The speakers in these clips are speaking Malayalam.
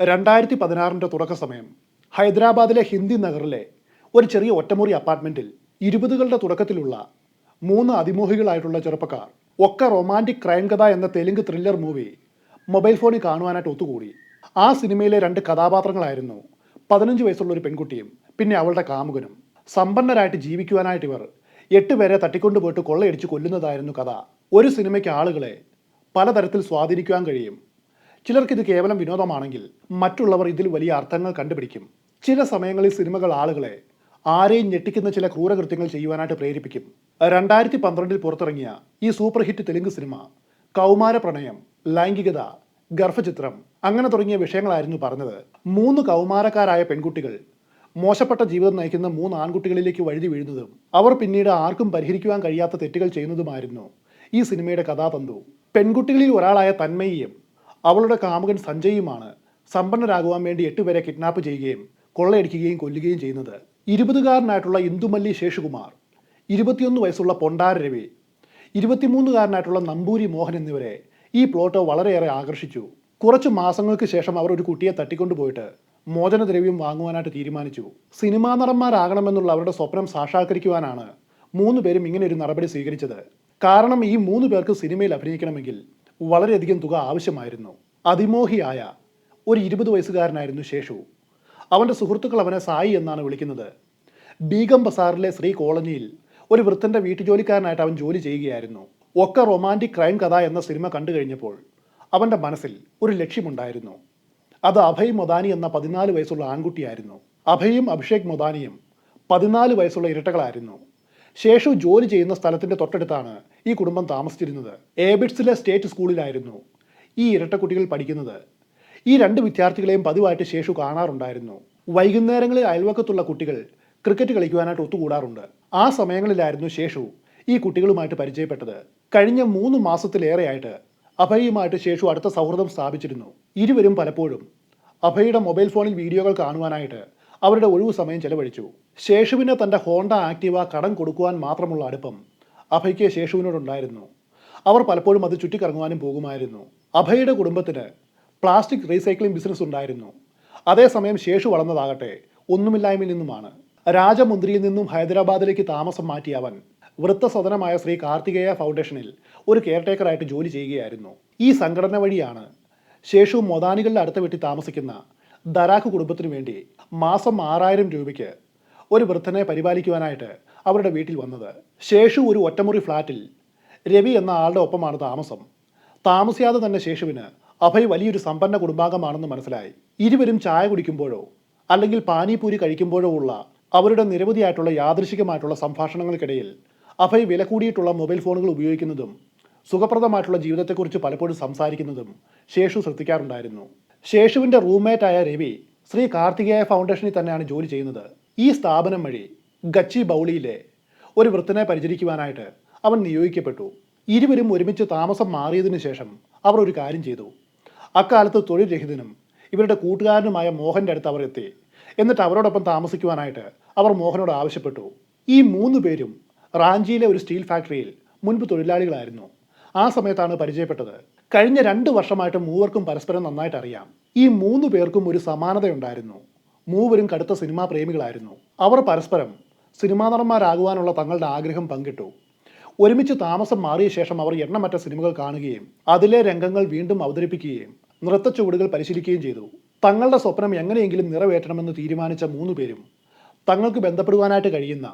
രണ്ടായിരത്തി പതിനാറിന്റെ തുടക്ക സമയം ഹൈദരാബാദിലെ ഹിന്ദി നഗറിലെ ഒരു ചെറിയ ഒറ്റമുറി അപ്പാർട്ട്മെന്റിൽ ഇരുപതുകളുടെ തുടക്കത്തിലുള്ള മൂന്ന് അതിമോഹികളായിട്ടുള്ള ചെറുപ്പക്കാർ ഒക്കെ റൊമാന്റിക് ക്രൈം കഥ എന്ന തെലുങ്ക് ത്രില്ലർ മൂവി മൊബൈൽ ഫോണിൽ കാണുവാനായിട്ട് ഒത്തുകൂടി. ആ സിനിമയിലെ രണ്ട് കഥാപാത്രങ്ങളായിരുന്നു പതിനഞ്ച് വയസ്സുള്ള ഒരു പെൺകുട്ടിയും പിന്നെ അവളുടെ കാമുകനും. സമ്പന്നരായിട്ട് ജീവിക്കുവാനായിട്ട് ഇവർ എട്ട് പേരെ തട്ടിക്കൊണ്ടുപോയിട്ട് കൊള്ളയടിച്ച് കൊല്ലുന്നതായിരുന്നു കഥ. ഒരു സിനിമയ്ക്ക് ആളുകളെ പലതരത്തിൽ സ്വാധീനിക്കുവാൻ കഴിയും. ചിലർക്ക് ഇത് കേവലം വിനോദമാണെങ്കിൽ മറ്റുള്ളവർ ഇതിൽ വലിയ അർത്ഥങ്ങൾ കണ്ടുപിടിക്കും. ചില സമയങ്ങളിൽ സിനിമകൾ ആളുകളെ ആരെയും ഞെട്ടിക്കുന്ന ചില ക്രൂരകൃത്യങ്ങൾ ചെയ്യുവാനായിട്ട് പ്രേരിപ്പിക്കും. രണ്ടായിരത്തി പന്ത്രണ്ടിൽ പുറത്തിറങ്ങിയ ഈ സൂപ്പർ ഹിറ്റ് തെലുങ്ക് സിനിമ കൗമാര പ്രണയം ലൈംഗികത ഗർഭചിത്രം അങ്ങനെ തുടങ്ങിയ വിഷയങ്ങളായിരുന്നു പറഞ്ഞത്. മൂന്ന് കൗമാരക്കാരായ പെൺകുട്ടികൾ മോശപ്പെട്ട ജീവിതം നയിക്കുന്ന മൂന്ന് ആൺകുട്ടികളിലേക്ക് വഴുതി വീഴുന്നതും അവർ പിന്നീട് ആർക്കും പരിഹരിക്കുവാൻ കഴിയാത്ത തെറ്റുകൾ ചെയ്യുന്നതുമായിരുന്നു ഈ സിനിമയുടെ കഥാതന്തു. പെൺകുട്ടികളിൽ ഒരാളായ തന്മയിയും അവളുടെ കാമുകൻ സഞ്ജയുമാണ് സമ്പന്നരാകുവാൻ വേണ്ടി എട്ടുപേരെ കിഡ്നാപ്പ് ചെയ്യുകയും കൊള്ളയടിക്കുകയും കൊല്ലുകയും ചെയ്യുന്നത്. ഇരുപതുകാരനായിട്ടുള്ള ഇന്ദുമല്ലി ശേഷുകുമാർ ഇരുപത്തിയൊന്ന് വയസ്സുള്ള പൊണ്ടാര രവി ഇരുപത്തിമൂന്നുകാരനായിട്ടുള്ള നമ്പൂരി മോഹൻ എന്നിവരെ ഈ പ്ലോട്ട് വളരെയേറെ ആകർഷിച്ചു. കുറച്ച് മാസങ്ങൾക്ക് ശേഷം അവർ ഒരു കുട്ടിയെ തട്ടിക്കൊണ്ടുപോയിട്ട് മോചനദ്രവ്യം വാങ്ങുവാനായിട്ട് തീരുമാനിച്ചു. സിനിമാ നടന്മാരാകണമെന്നുള്ള അവരുടെ സ്വപ്നം സാക്ഷാത്കരിക്കുവാനാണ് മൂന്ന് പേരും ഇങ്ങനെ ഒരു നടപടി സ്വീകരിച്ചത്. കാരണം ഈ മൂന്ന് പേർക്ക് സിനിമയിൽ അഭിനയിക്കണമെങ്കിൽ വളരെയധികം തുക ആവശ്യമായിരുന്നു. അതിമോഹിയായ ഒരു ഇരുപത് വയസ്സുകാരനായിരുന്നു ശേഷു. അവന്റെ സുഹൃത്തുക്കൾ അവനെ സായി എന്നാണ് വിളിക്കുന്നത്. ബീഗം ബസാറിലെ ശ്രീ കോളനിയിൽ ഒരു വൃത്തന്റെ വീട്ടുജോലിക്കാരനായിട്ട് അവൻ ജോലി ചെയ്യുകയായിരുന്നു. ഒക്കെ റൊമാന്റിക് ക്രൈം കഥ എന്ന സിനിമ കണ്ടു കഴിഞ്ഞപ്പോൾ അവന്റെ മനസ്സിൽ ഒരു ലക്ഷ്യമുണ്ടായിരുന്നു. അത് അഭയ് മൊദാനി എന്ന പതിനാല് വയസ്സുള്ള ആൺകുട്ടിയായിരുന്നു. അഭയും അഭിഷേക് മൊദാനിയും പതിനാല് വയസ്സുള്ള ഇരട്ടകളായിരുന്നു. ശേഷു ജോലി ചെയ്യുന്ന സ്ഥലത്തിന്റെ തൊട്ടടുത്താണ് ഈ കുടുംബം താമസിച്ചിരുന്നത്. ഏബിഡ്സിലെ സ്റ്റേറ്റ് സ്കൂളിലായിരുന്നു ഈ ഇരട്ടക്കുട്ടികൾ പഠിക്കുന്നത്. ഈ രണ്ട് വിദ്യാർത്ഥികളെയും പതിവായിട്ട് ശേഷു കാണാറുണ്ടായിരുന്നു. വൈകുന്നേരങ്ങളിൽ അയൽവക്കത്തുള്ള കുട്ടികൾ ക്രിക്കറ്റ് കളിക്കുവാനായിട്ട് ഒത്തുകൂടാറുണ്ട്. ആ സമയങ്ങളിലായിരുന്നു ശേഷു ഈ കുട്ടികളുമായിട്ട് പരിചയപ്പെട്ടത്. കഴിഞ്ഞ മൂന്ന് മാസത്തിലേറെയായിട്ട് അഭയുമായിട്ട് ശേഷു അടുത്ത സൗഹൃദം സ്ഥാപിച്ചിരുന്നു. ഇരുവരും പലപ്പോഴും അഭയുടെ മൊബൈൽ ഫോണിൽ വീഡിയോകൾ കാണുവാനായിട്ട് അവരുടെ ഒഴിവു സമയം ചെലവഴിച്ചു. ശേഷുവിന് തന്റെ ഹോണ്ട ആക്റ്റീവ കടം കൊടുക്കുവാൻ മാത്രമുള്ള അടുപ്പം അഭയ്ക്ക് ശേഷുവിനോടുണ്ടായിരുന്നു. അവർ പലപ്പോഴും അത് ചുറ്റിക്കറങ്ങുവാനും പോകുമായിരുന്നു. അഭയുടെ കുടുംബത്തിന് പ്ലാസ്റ്റിക് റീസൈക്ലിംഗ് ബിസിനസ് ഉണ്ടായിരുന്നു. അതേസമയം ശേഷു വളർന്നതാകട്ടെ ഒന്നുമില്ലായ്മയിൽ നിന്നുമാണ്. രാജമുന്ദ്രിയിൽ നിന്നും ഹൈദരാബാദിലേക്ക് താമസം മാറ്റിയ അവൻ വൃത്തസദനമായ ശ്രീ കാർത്തികേയ ഫൗണ്ടേഷനിൽ ഒരു കെയർടേക്കറായിട്ട് ജോലി ചെയ്യുകയായിരുന്നു. ഈ സംഘടന വഴിയാണ് ശേഷു മൊതാനികളുടെ അടുത്ത വീട്ടിൽ താമസിക്കുന്ന ദരാഖ് കുടുംബത്തിനു വേണ്ടി മാസം ആറായിരം രൂപയ്ക്ക് ഒരു വൃദ്ധനെ പരിപാലിക്കുവാനായിട്ട് അവരുടെ വീട്ടിൽ വന്നത്. ശേഷു ഒരു ഒറ്റമുറി ഫ്ലാറ്റിൽ രവി എന്ന ആളുടെ ഒപ്പമാണ് താമസം. താമസിയാതെ തന്നെ ശേഷുവിന് അഭയ് വലിയൊരു സമ്പന്ന കുടുംബാംഗമാണെന്ന് മനസ്സിലായി. ഇരുവരും ചായ കുടിക്കുമ്പോഴോ അല്ലെങ്കിൽ പാനിപൂരി കഴിക്കുമ്പോഴോ ഉള്ള അവരുടെ നിരവധിയായിട്ടുള്ള യാദൃശികമായിട്ടുള്ള സംഭാഷണങ്ങൾക്കിടയിൽ അഭയ് വില കൂടിയിട്ടുള്ള മൊബൈൽ ഫോണുകൾ ഉപയോഗിക്കുന്നതും സുഖപ്രദമായിട്ടുള്ള ജീവിതത്തെക്കുറിച്ച് പലപ്പോഴും സംസാരിക്കുന്നതും ശേഷു ശ്രദ്ധിക്കാറുണ്ടായിരുന്നു. ശേഷുവിന്റെ റൂംമേറ്റായ രവി ശ്രീ കാർത്തികേയ ഫൗണ്ടേഷനിൽ തന്നെയാണ് ജോലി ചെയ്യുന്നത്. ഈ സ്ഥാപനം വഴി ഗച്ചി ബൗളിയിലെ ഒരു വൃത്തനെ പരിചരിക്കുവാനായിട്ട് അവൻ നിയോഗിക്കപ്പെട്ടു. ഇരുവരും ഒരുമിച്ച് താമസം മാറിയതിനു ശേഷം അവർ ഒരു കാര്യം ചെയ്തു. അക്കാലത്ത് തൊഴിൽ രഹിതനും ഇവരുടെ കൂട്ടുകാരനുമായ മോഹന്റെ അടുത്ത് അവർ എത്തി. എന്നിട്ട് അവരോടൊപ്പം താമസിക്കുവാനായിട്ട് അവർ മോഹനോട് ആവശ്യപ്പെട്ടു. ഈ മൂന്ന് പേരും റാഞ്ചിയിലെ ഒരു സ്റ്റീൽ ഫാക്ടറിയിൽ മുൻപ് തൊഴിലാളികളായിരുന്നു. ആ സമയത്താണ് പരിചയപ്പെട്ടത്. കഴിഞ്ഞ രണ്ട് വർഷമായിട്ട് മൂവർക്കും പരസ്പരം നന്നായിട്ട് അറിയാം. ഈ മൂന്ന് പേർക്കും ഒരു സമാനതയുണ്ടായിരുന്നു. മൂവരും കടുത്ത സിനിമാ പ്രേമികളായിരുന്നു. അവർ പരസ്പരം സിനിമാ നടന്മാരാകുവാനുള്ള തങ്ങളുടെ ആഗ്രഹം പങ്കിട്ടു. ഒരുമിച്ച് താമസം മാറിയ ശേഷം അവർ എണ്ണമറ്റ സിനിമകൾ കാണുകയും അതിലെ രംഗങ്ങൾ വീണ്ടും അവതരിപ്പിക്കുകയും നൃത്ത ചുവടുകൾ പരിശീലിക്കുകയും ചെയ്തു. തങ്ങളുടെ സ്വപ്നം എങ്ങനെയെങ്കിലും നിറവേറ്റണമെന്ന് തീരുമാനിച്ച മൂന്ന് പേരും തങ്ങൾക്ക് ബന്ധപ്പെടുവാനായിട്ട് കഴിയുന്ന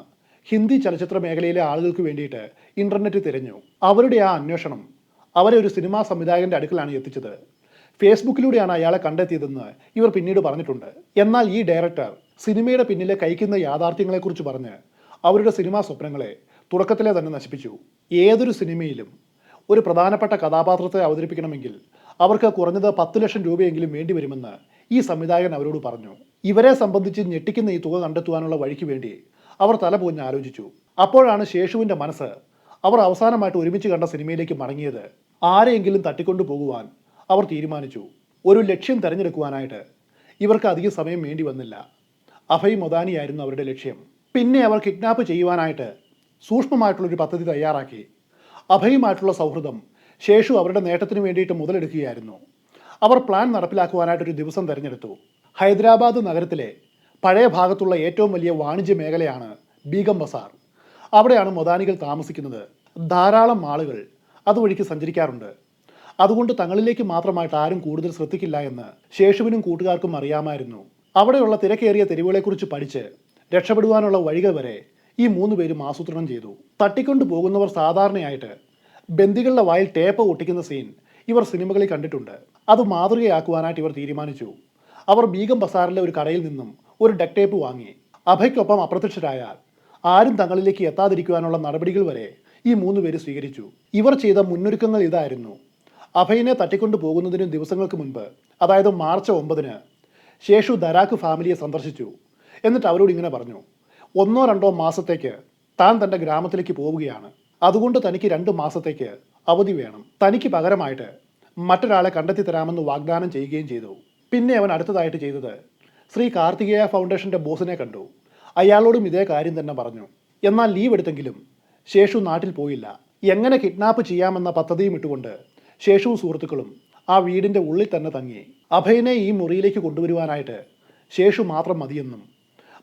ഹിന്ദി ചലച്ചിത്ര മേഖലയിലെ ആളുകൾക്ക് വേണ്ടിയിട്ട് ഇന്റർനെറ്റ് തിരഞ്ഞു. അവരുടെ ആ അന്വേഷണം അവരെ ഒരു സിനിമാ സംവിധായകന്റെ അടുക്കലാണ് എത്തിച്ചത്. ഫേസ്ബുക്കിലൂടെയാണ് അയാളെ കണ്ടെത്തിയതെന്ന് ഇവർ പിന്നീട് പറഞ്ഞിട്ടുണ്ട്. എന്നാൽ ഈ ഡയറക്ടർ സിനിമയുടെ പിന്നിലെ കഴിക്കുന്ന യാഥാർത്ഥ്യങ്ങളെക്കുറിച്ച് പറഞ്ഞ് അവരുടെ സിനിമാ സ്വപ്നങ്ങളെ തുടക്കത്തിലെ തന്നെ നശിപ്പിച്ചു. ഏതൊരു സിനിമയിലും ഒരു പ്രധാനപ്പെട്ട കഥാപാത്രത്തെ അവതരിപ്പിക്കണമെങ്കിൽ അവർക്ക് കുറഞ്ഞത് പത്ത് ലക്ഷം രൂപയെങ്കിലും വേണ്ടി വരുമെന്ന് ഈ സംവിധായകൻ അവരോട് പറഞ്ഞു. ഇവരെ സംബന്ധിച്ച് ഞെട്ടിക്കുന്ന ഈ തുക കണ്ടെത്തുവാനുള്ള വഴിക്ക് വേണ്ടി അവർ തലപൂഞ്ഞ് ആലോചിച്ചു. അപ്പോഴാണ് ശേഷുവിന്റെ മനസ്സ് അവർ അവസാനമായിട്ട് ഒരുമിച്ച് കണ്ട സിനിമയിലേക്ക് മടങ്ങിയത്. ആരെയെങ്കിലും തട്ടിക്കൊണ്ടു പോകുവാൻ അവർ തീരുമാനിച്ചു. ഒരു ലക്ഷ്യം തിരഞ്ഞെടുക്കുവാനായിട്ട് ഇവർക്ക് അധിക സമയം വേണ്ടി വന്നില്ല. അഭയ് മൊദാനിയായിരുന്നു അവരുടെ ലക്ഷ്യം. പിന്നെ അവർ കിഡ്നാപ്പ് ചെയ്യുവാനായിട്ട് സൂക്ഷ്മമായിട്ടുള്ളൊരു പദ്ധതി തയ്യാറാക്കി. അഭയുമായിട്ടുള്ള സൗഹൃദം ശേഷു അവരുടെ നേട്ടത്തിന് വേണ്ടിയിട്ട് മുതലെടുക്കുകയായിരുന്നു. അവർ പ്ലാൻ നടപ്പിലാക്കുവാനായിട്ടൊരു ദിവസം തിരഞ്ഞെടുത്തു. ഹൈദരാബാദ് നഗരത്തിലെ പഴയ ഭാഗത്തുള്ള ഏറ്റവും വലിയ വാണിജ്യ മേഖലയാണ് ബീഗം ബസാർ. അവിടെയാണ് മൊദാനികൾ താമസിക്കുന്നത്. ധാരാളം ആളുകൾ അതുവഴിക്ക് സഞ്ചരിക്കാറുണ്ട്. അതുകൊണ്ട് തങ്ങളിലേക്ക് മാത്രമായിട്ട് ആരും കൂടുതൽ ശ്രദ്ധിക്കില്ല എന്ന് ശേഷുവിനും കൂട്ടുകാർക്കും അറിയാമായിരുന്നു. അവിടെയുള്ള തിരക്കേറിയ തെരുവുകളെക്കുറിച്ച് പഠിച്ച് രക്ഷപ്പെടുവാനുള്ള വഴികൾ വരെ ഈ മൂന്ന് പേരും ആസൂത്രണം ചെയ്തു. തട്ടിക്കൊണ്ടു പോകുന്നവർ സാധാരണയായിട്ട് ബന്ദികളുടെ വായിൽ ടേപ്പ് ഒട്ടിക്കുന്ന സീൻ ഇവർ സിനിമകളിൽ കണ്ടിട്ടുണ്ട്. അത് മാതൃകയാക്കുവാനായിട്ട് ഇവർ തീരുമാനിച്ചു. അവർ ബീഗം ബസാറിലെ ഒരു കടയിൽ നിന്നും ഒരു ഡെക് ടേപ്പ് വാങ്ങി. അഭയ്ക്കൊപ്പം അപ്രത്യക്ഷരായാൽ ആരും തങ്ങളിലേക്ക് എത്താതിരിക്കുവാനുള്ള നടപടികൾ വരെ ഈ മൂന്ന് പേര് സ്വീകരിച്ചു. ഇവർ ചെയ്ത മുന്നൊരുക്കങ്ങൾ ഇതായിരുന്നു. അഭയനെ തട്ടിക്കൊണ്ടു പോകുന്നതിന് ദിവസങ്ങൾക്ക് മുൻപ് അതായത് മാർച്ച് ഒമ്പതിന് ശേഷു ദരാക്ക് ഫാമിലിയെ സന്ദർശിച്ചു. എന്നിട്ട് അവരോട് ഇങ്ങനെ പറഞ്ഞു ഒന്നോ രണ്ടോ മാസത്തേക്ക് താൻ തന്റെ ഗ്രാമത്തിലേക്ക് പോവുകയാണ്. അതുകൊണ്ട് തനിക്ക് രണ്ട് മാസത്തേക്ക് അവധി വേണം. തനിക്ക് പകരമായിട്ട് മറ്റൊരാളെ കണ്ടെത്തി തരാമെന്ന് വാഗ്ദാനം ചെയ്യുകയും ചെയ്തു. പിന്നെ അവൻ അടുത്തതായിട്ട് ചെയ്തത് ശ്രീ കാർത്തികേയ ഫൗണ്ടേഷന്റെ ബോസിനെ കണ്ടു. അയാളോടും ഇതേ കാര്യം തന്നെ പറഞ്ഞു. എന്നാൽ ലീവ് എടുത്തെങ്കിലും ശേഷു നാട്ടിൽ പോയില്ല. എങ്ങനെ കിഡ്നാപ്പ് ചെയ്യാമെന്ന പദ്ധതിയും ഇട്ടുകൊണ്ട് ശേഷുവും സുഹൃത്തുക്കളും ആ വീടിന്റെ ഉള്ളിൽ തന്നെ തങ്ങി. അഭയനെ ഈ മുറിയിലേക്ക് കൊണ്ടുവരുവാനായിട്ട് ശേഷു മാത്രം മതിയെന്നും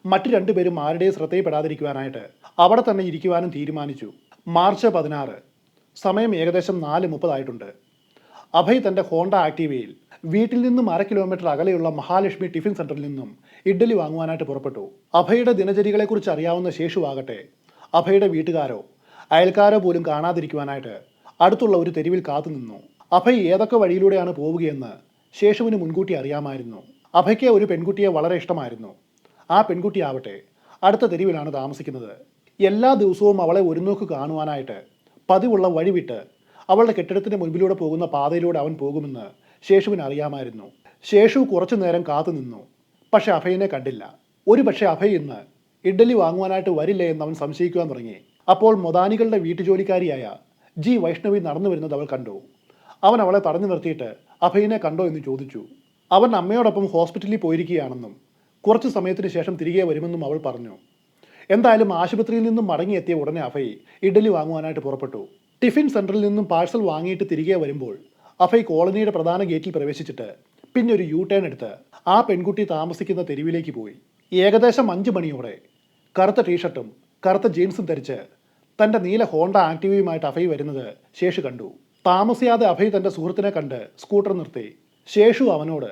മറ്റു രണ്ടുപേരും ആരുടെയും ശ്രദ്ധയിൽപ്പെടാതിരിക്കുവാനായിട്ട് അവിടെ തന്നെ ഇരിക്കുവാനും തീരുമാനിച്ചു. മാർച്ച് പതിനാറ് സമയം ഏകദേശം നാല് മുപ്പതായിട്ടുണ്ട്. അഭയ് തന്റെ ഹോണ്ട ആക്റ്റീവയിൽ വീട്ടിൽ നിന്നും അര കിലോമീറ്റർ അകലെയുള്ള മഹാലക്ഷ്മി ടിഫിൻ സെന്ററിൽ നിന്നും ഇഡ്ഡലി വാങ്ങുവാനായിട്ട് പുറപ്പെട്ടു. അഭയുടെ ദിനചര്യകളെക്കുറിച്ച് അറിയാവുന്ന ശേഷുവാകട്ടെ അഭയുടെ വീട്ടുകാരോ അയൽക്കാരോ പോലും കാണാതിരിക്കുവാനായിട്ട് അടുത്തുള്ള ഒരു തെരുവിൽ കാത്തുനിന്നു അഭയ് ഏതൊക്കെ വഴിയിലൂടെയാണ് പോവുകയെന്ന് ശേഷുവിന് മുൻകൂട്ടി അറിയാമായിരുന്നു. അഭയ്ക്ക് ഒരു പെൺകുട്ടിയെ വളരെ ഇഷ്ടമായിരുന്നു. ആ പെൺകുട്ടി പെൺകുട്ടിയാവട്ടെ അടുത്ത തെരുവിലാണ് താമസിക്കുന്നത്. എല്ലാ ദിവസവും അവളെ ഒരു നോക്ക് കാണുവാനായിട്ട് പതിവുള്ള വഴി വിട്ട് അവളുടെ കെട്ടിടത്തിന്റെ മുൻപിലൂടെ പോകുന്ന പാതയിലൂടെ അവൻ പോകുമെന്ന് ശേഷുവിന് അറിയാമായിരുന്നു. ശേഷു കുറച്ചു നേരം കാത്തു നിന്നു. പക്ഷെ അഭയനെ കണ്ടില്ല. ഒരു പക്ഷേ അഭയ് ഇന്ന് ഇഡ്ഡലി വാങ്ങുവാനായിട്ട് വരില്ലേ എന്ന് അവൻ സംശയിക്കുവാൻ തുടങ്ങി. അപ്പോൾ മൊദാനികളുടെ വീട്ടുജോലിക്കാരിയായ ജി വൈഷ്ണവി നടന്നു വരുന്നത് അവൾ കണ്ടു. അവൻ അവളെ തടഞ്ഞു നിർത്തിയിട്ട് അഭയനെ കണ്ടോ എന്ന് ചോദിച്ചു. അവൻ അമ്മയോടൊപ്പം ഹോസ്പിറ്റലിൽ പോയിരിക്കുകയാണെന്നും കുറച്ച് സമയത്തിന് ശേഷം തിരികെ വരുമെന്നും അവൾ പറഞ്ഞു. എന്തായാലും ആശുപത്രിയിൽ നിന്നും മടങ്ങിയെത്തിയ ഉടനെ അഭയ് ഇഡലി വാങ്ങുവാനായിട്ട് പുറപ്പെട്ടു. ടിഫിൻ സെന്ററിൽ നിന്നും പാഴ്സൽ വാങ്ങിയിട്ട് തിരികെ വരുമ്പോൾ അഭയ് കോളനിയുടെ പ്രധാന ഗേറ്റിൽ പ്രവേശിച്ചിട്ട് പിന്നെ ഒരു യു ടേൺ എടുത്ത് ആ പെൺകുട്ടി താമസിക്കുന്ന തെരുവിലേക്ക് പോയി. ഏകദേശം അഞ്ച് മണിയോടെ കറുത്ത ടീഷർട്ടും കറുത്ത ജീൻസും ധരിച്ച് തന്റെ നീല ഹോണ്ട ആക്റ്റീവയുമായിട്ട് അഭയ് വരുന്നത് ശേഷു കണ്ടു. താമസിയാതെ അഭയ് തന്റെ സുഹൃത്തിനെ കണ്ട് സ്കൂട്ടർ നിർത്തി. ശേഷു അവനോട്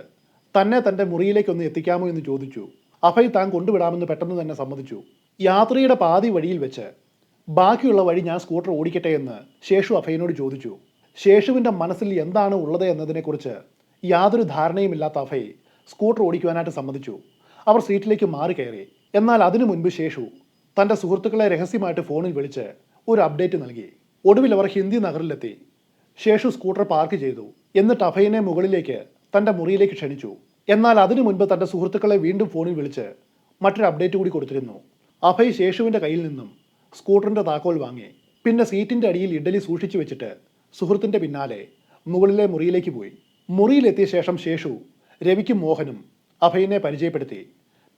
തന്നെ തന്റെ മുറിയിലേക്കൊന്ന് എത്തിക്കാമോ? എന്ന് ചോദിച്ചു. അഭയ് താൻ കൊണ്ടുവിടാമെന്ന് പെട്ടെന്ന് തന്നെ സമ്മതിച്ചു. യാത്രയുടെ പാതി വഴിയിൽ വെച്ച് ബാക്കിയുള്ള വഴി ഞാൻ സ്കൂട്ടർ ഓടിക്കട്ടെ എന്ന് ശേഷു അഭയനോട് ചോദിച്ചു. ശേഷുവിന്റെ മനസ്സിൽ എന്താണ് ഉള്ളത് എന്നതിനെക്കുറിച്ച് യാതൊരു ധാരണയുമില്ലാത്ത അഭയ് സ്കൂട്ടർ ഓടിക്കുവാനായിട്ട് സമ്മതിച്ചു. അവർ സീറ്റിലേക്ക് മാറി കയറി. എന്നാൽ അതിനു മുൻപ് ശേഷു തന്റെ സുഹൃത്തുക്കളെ രഹസ്യമായിട്ട് ഫോണിൽ വിളിച്ച് ഒരു അപ്ഡേറ്റ് നൽകി. ഒടുവിൽ അവർ ഹിന്ദി നഗറിലെത്തി. ശേഷു സ്കൂട്ടർ പാർക്ക് ചെയ്തു. എന്നിട്ട് അഭയനെ മുകളിലേക്ക് തന്റെ മുറിയിലേക്ക് ക്ഷണിച്ചു. എന്നാൽ അതിനു മുൻപ് തന്റെ സുഹൃത്തുക്കളെ വീണ്ടും ഫോണിൽ വിളിച്ച് മറ്റൊരു അപ്ഡേറ്റ് കൂടി കൊടുത്തിരുന്നു. അഭയ് ശേഷുവിന്റെ കയ്യിൽ നിന്നും സ്കൂട്ടറിന്റെ താക്കോൽ വാങ്ങി. പിന്നെ സീറ്റിന്റെ അടിയിൽ ഇഡലി സൂക്ഷിച്ചു വെച്ചിട്ട് സുഹൃത്തിന്റെ പിന്നാലെ മുകളിലെ മുറിയിലേക്ക് പോയി. മുറിയിലെത്തിയ ശേഷം ശേഷു രവിക്കും മോഹനും അഭയനെ പരിചയപ്പെടുത്തി.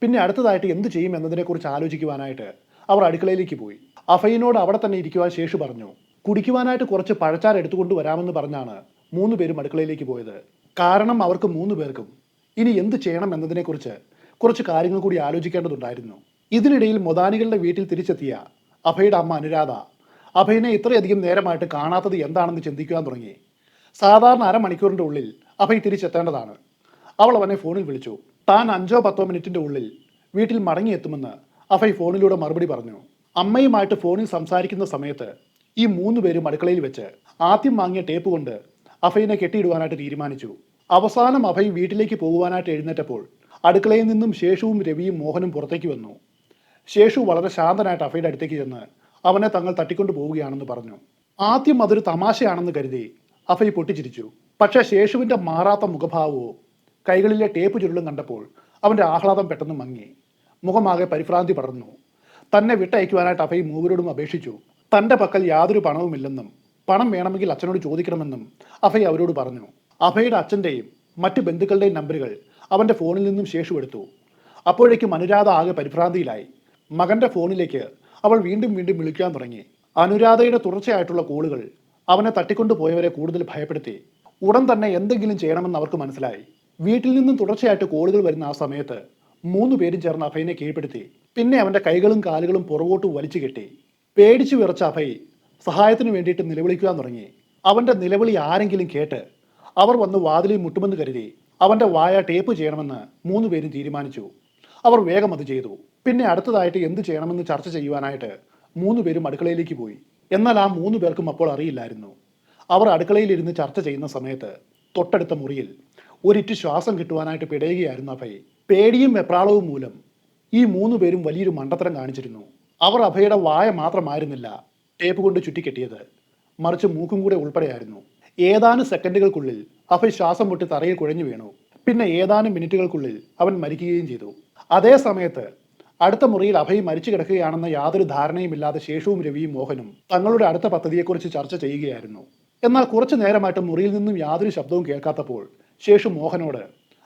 പിന്നെ അടുത്തതായിട്ട് എന്ത് ചെയ്യും എന്നതിനെക്കുറിച്ച് ആലോചിക്കുവാനായിട്ട് അവർ അടുക്കളയിലേക്ക് പോയി. അഫയിനോട് അവിടെ തന്നെ ഇരിക്കുവാൻ ശേഷു പറഞ്ഞു കുടിക്കുവാനായിട്ട് കുറച്ച് പഴച്ചാർ എടുത്തുകൊണ്ട് വരാമെന്ന് പറഞ്ഞാണ് മൂന്ന് പേരും അടുക്കളയിലേക്ക് പോയത്. കാരണം അവർക്ക് മൂന്ന് പേർക്കും ഇനി എന്ത് ചെയ്യണം എന്നതിനെക്കുറിച്ച് കുറച്ച് കാര്യങ്ങൾ കൂടി ആലോചിക്കേണ്ടതുണ്ടായിരുന്നു. ഇതിനിടയിൽ മൊദാനികളുടെ വീട്ടിൽ തിരിച്ചെത്തിയ അഭയുടെ അമ്മ അനുരാധ അഭയനെ ഇത്രയധികം നേരമായിട്ട് കാണാത്തത് എന്താണെന്ന് ചിന്തിക്കുവാൻ തുടങ്ങി. സാധാരണ അരമണിക്കൂറിന്റെ ഉള്ളിൽ അഭയ് തിരിച്ചെത്തേണ്ടതാണ്. അവൾ അവനെ ഫോണിൽ വിളിച്ചു താൻ അഞ്ചോ പത്തോ മിനിറ്റിന്റെ ഉള്ളിൽ വീട്ടിൽ മടങ്ങിയെത്തുമെന്ന് അഭയ് ഫോണിലൂടെ മറുപടി പറഞ്ഞു. അമ്മയുമായിട്ട് ഫോണിൽ സംസാരിക്കുന്ന സമയത്ത് ഈ മൂന്ന് പേരും അടുക്കളയിൽ വെച്ച് ആദ്യം വാങ്ങിയ ടേപ്പ് കൊണ്ട് അഫയിനെ കെട്ടിയിടുവാനായിട്ട് തീരുമാനിച്ചു. അവസാനം അഭയ് വീട്ടിലേക്ക് പോകുവാനായിട്ട് എഴുന്നേറ്റപ്പോൾ അടുക്കളയിൽ നിന്നും ശേഷുവും രവിയും മോഹനും പുറത്തേക്ക് വന്നു. ശേഷു വളരെ ശാന്തനായിട്ട് അഫയുടെ അടുത്തേക്ക് ചെന്ന് അവനെ തങ്ങൾ തട്ടിക്കൊണ്ടു പോവുകയാണെന്ന് പറഞ്ഞു. ആദ്യം അതൊരു തമാശയാണെന്ന് കരുതി അഫയ് പൊട്ടിച്ചിരിച്ചു. പക്ഷേ ശേഷുവിന്റെ മാറാത്ത മുഖഭാവവും കൈകളിലെ ടേപ്പ് ചുരുളും കണ്ടപ്പോൾ അവന്റെ ആഹ്ലാദം പെട്ടെന്ന് മങ്ങി. മുഖമാകെ പരിഭ്രാന്തി പടർന്നു. തന്നെ വിട്ടയക്കുവാനായിട്ട് അഭയ് മൂവരോടും അപേക്ഷിച്ചു. തന്റെ പക്കൽ യാതൊരു പണവുമില്ലെന്നും പണം വേണമെങ്കിൽ അച്ഛനോട് ചോദിക്കണമെന്നും അഭയ് അവരോട് പറഞ്ഞു. അഭയുടെ അച്ഛന്റെയും മറ്റ് ബന്ധുക്കളുടെയും നമ്പറുകൾ അവന്റെ ഫോണിൽ നിന്നും ശേഷു എടുത്തു അപ്പോഴേക്കും അനുരാധ ആകെ പരിഭ്രാന്തിയിലായി. മകന്റെ ഫോണിലേക്ക് അവൾ വീണ്ടും വീണ്ടും വിളിക്കാൻ തുടങ്ങി. അനുരാധയുടെ തുടർച്ചയായിട്ടുള്ള കോളുകൾ അവനെ തട്ടിക്കൊണ്ടു പോയവരെ കൂടുതൽ ഭയപ്പെടുത്തി. ഉടൻ തന്നെ എന്തെങ്കിലും ചെയ്യണമെന്ന് അവർക്ക് മനസ്സിലായി. വീട്ടിൽ നിന്നും തുടർച്ചയായിട്ട് കോളുകൾ വരുന്ന ആ സമയത്ത് മൂന്ന് പേരും ചേർന്ന് അഭയനെ കീഴ്പ്പെടുത്തി. പിന്നെ അവന്റെ കൈകളും കാലുകളും പുറകോട്ട് വലിച്ചു കെട്ടി. പേടിച്ചു വിറച്ച അഭയ് സഹായത്തിന് വേണ്ടിയിട്ട് നിലവിളിക്കുവാൻ തുടങ്ങി. അവന്റെ നിലവിളി ആരെങ്കിലും കേട്ട് അവർ വന്ന് വാതിലിൽ മുട്ടുമെന്ന് കരുതി അവന്റെ വായ ടേപ്പ് ചെയ്യണമെന്ന് മൂന്ന് പേരും തീരുമാനിച്ചു. അവർ വേഗം അത് ചെയ്തു. പിന്നെ അടുത്തതായിട്ട് എന്ത് ചെയ്യണമെന്ന് ചർച്ച ചെയ്യുവാനായിട്ട് മൂന്ന് പേരും അടുക്കളയിലേക്ക് പോയി. എന്നാൽ ആ മൂന്ന് പേർക്കും അപ്പോൾ അറിയില്ലായിരുന്നു. അവർ അടുക്കളയിലിരുന്ന് ചർച്ച ചെയ്യുന്ന സമയത്ത് തൊട്ടടുത്ത മുറിയിൽ ഒരിറ്റ് ശ്വാസം കിട്ടുവാനായിട്ട് പിടയുകയായിരുന്നു അഭയ്. പേടിയും വെപ്രാളവും മൂലം ഈ മൂന്ന് പേരും വലിയൊരു മണ്ടത്തരം കാണിച്ചിരുന്നു. അവർ അഭയുടെ വായ മാത്രമായിരുന്നില്ല ടേപ്പ് കൊണ്ട് ചുറ്റിക്കെട്ടിയത്. മറിച്ച് മൂക്കും കൂടെ ഉൾപ്പെടെയായിരുന്നു. ഏതാനും സെക്കൻഡുകൾക്കുള്ളിൽ അഭയ് ശ്വാസം മുട്ടി തറയിൽ കുഴഞ്ഞു വീണു. പിന്നെ ഏതാനും മിനിറ്റുകൾക്കുള്ളിൽ അവൻ മരിക്കുകയും ചെയ്തു. അതേ സമയത്ത് അടുത്ത മുറിയിൽ അഭയ് മരിച്ചു കിടക്കുകയാണെന്ന യാതൊരു ധാരണയുമില്ലാതെ ശേഷവും രവിയും മോഹനും തങ്ങളുടെ അടുത്ത പദ്ധതിയെക്കുറിച്ച് ചർച്ച ചെയ്യുകയായിരുന്നു. എന്നാൽ കുറച്ചു നേരമായിട്ട് മുറിയിൽ നിന്നും യാതൊരു ശബ്ദവും കേൾക്കാത്തപ്പോൾ ശേഷു മോഹനോട്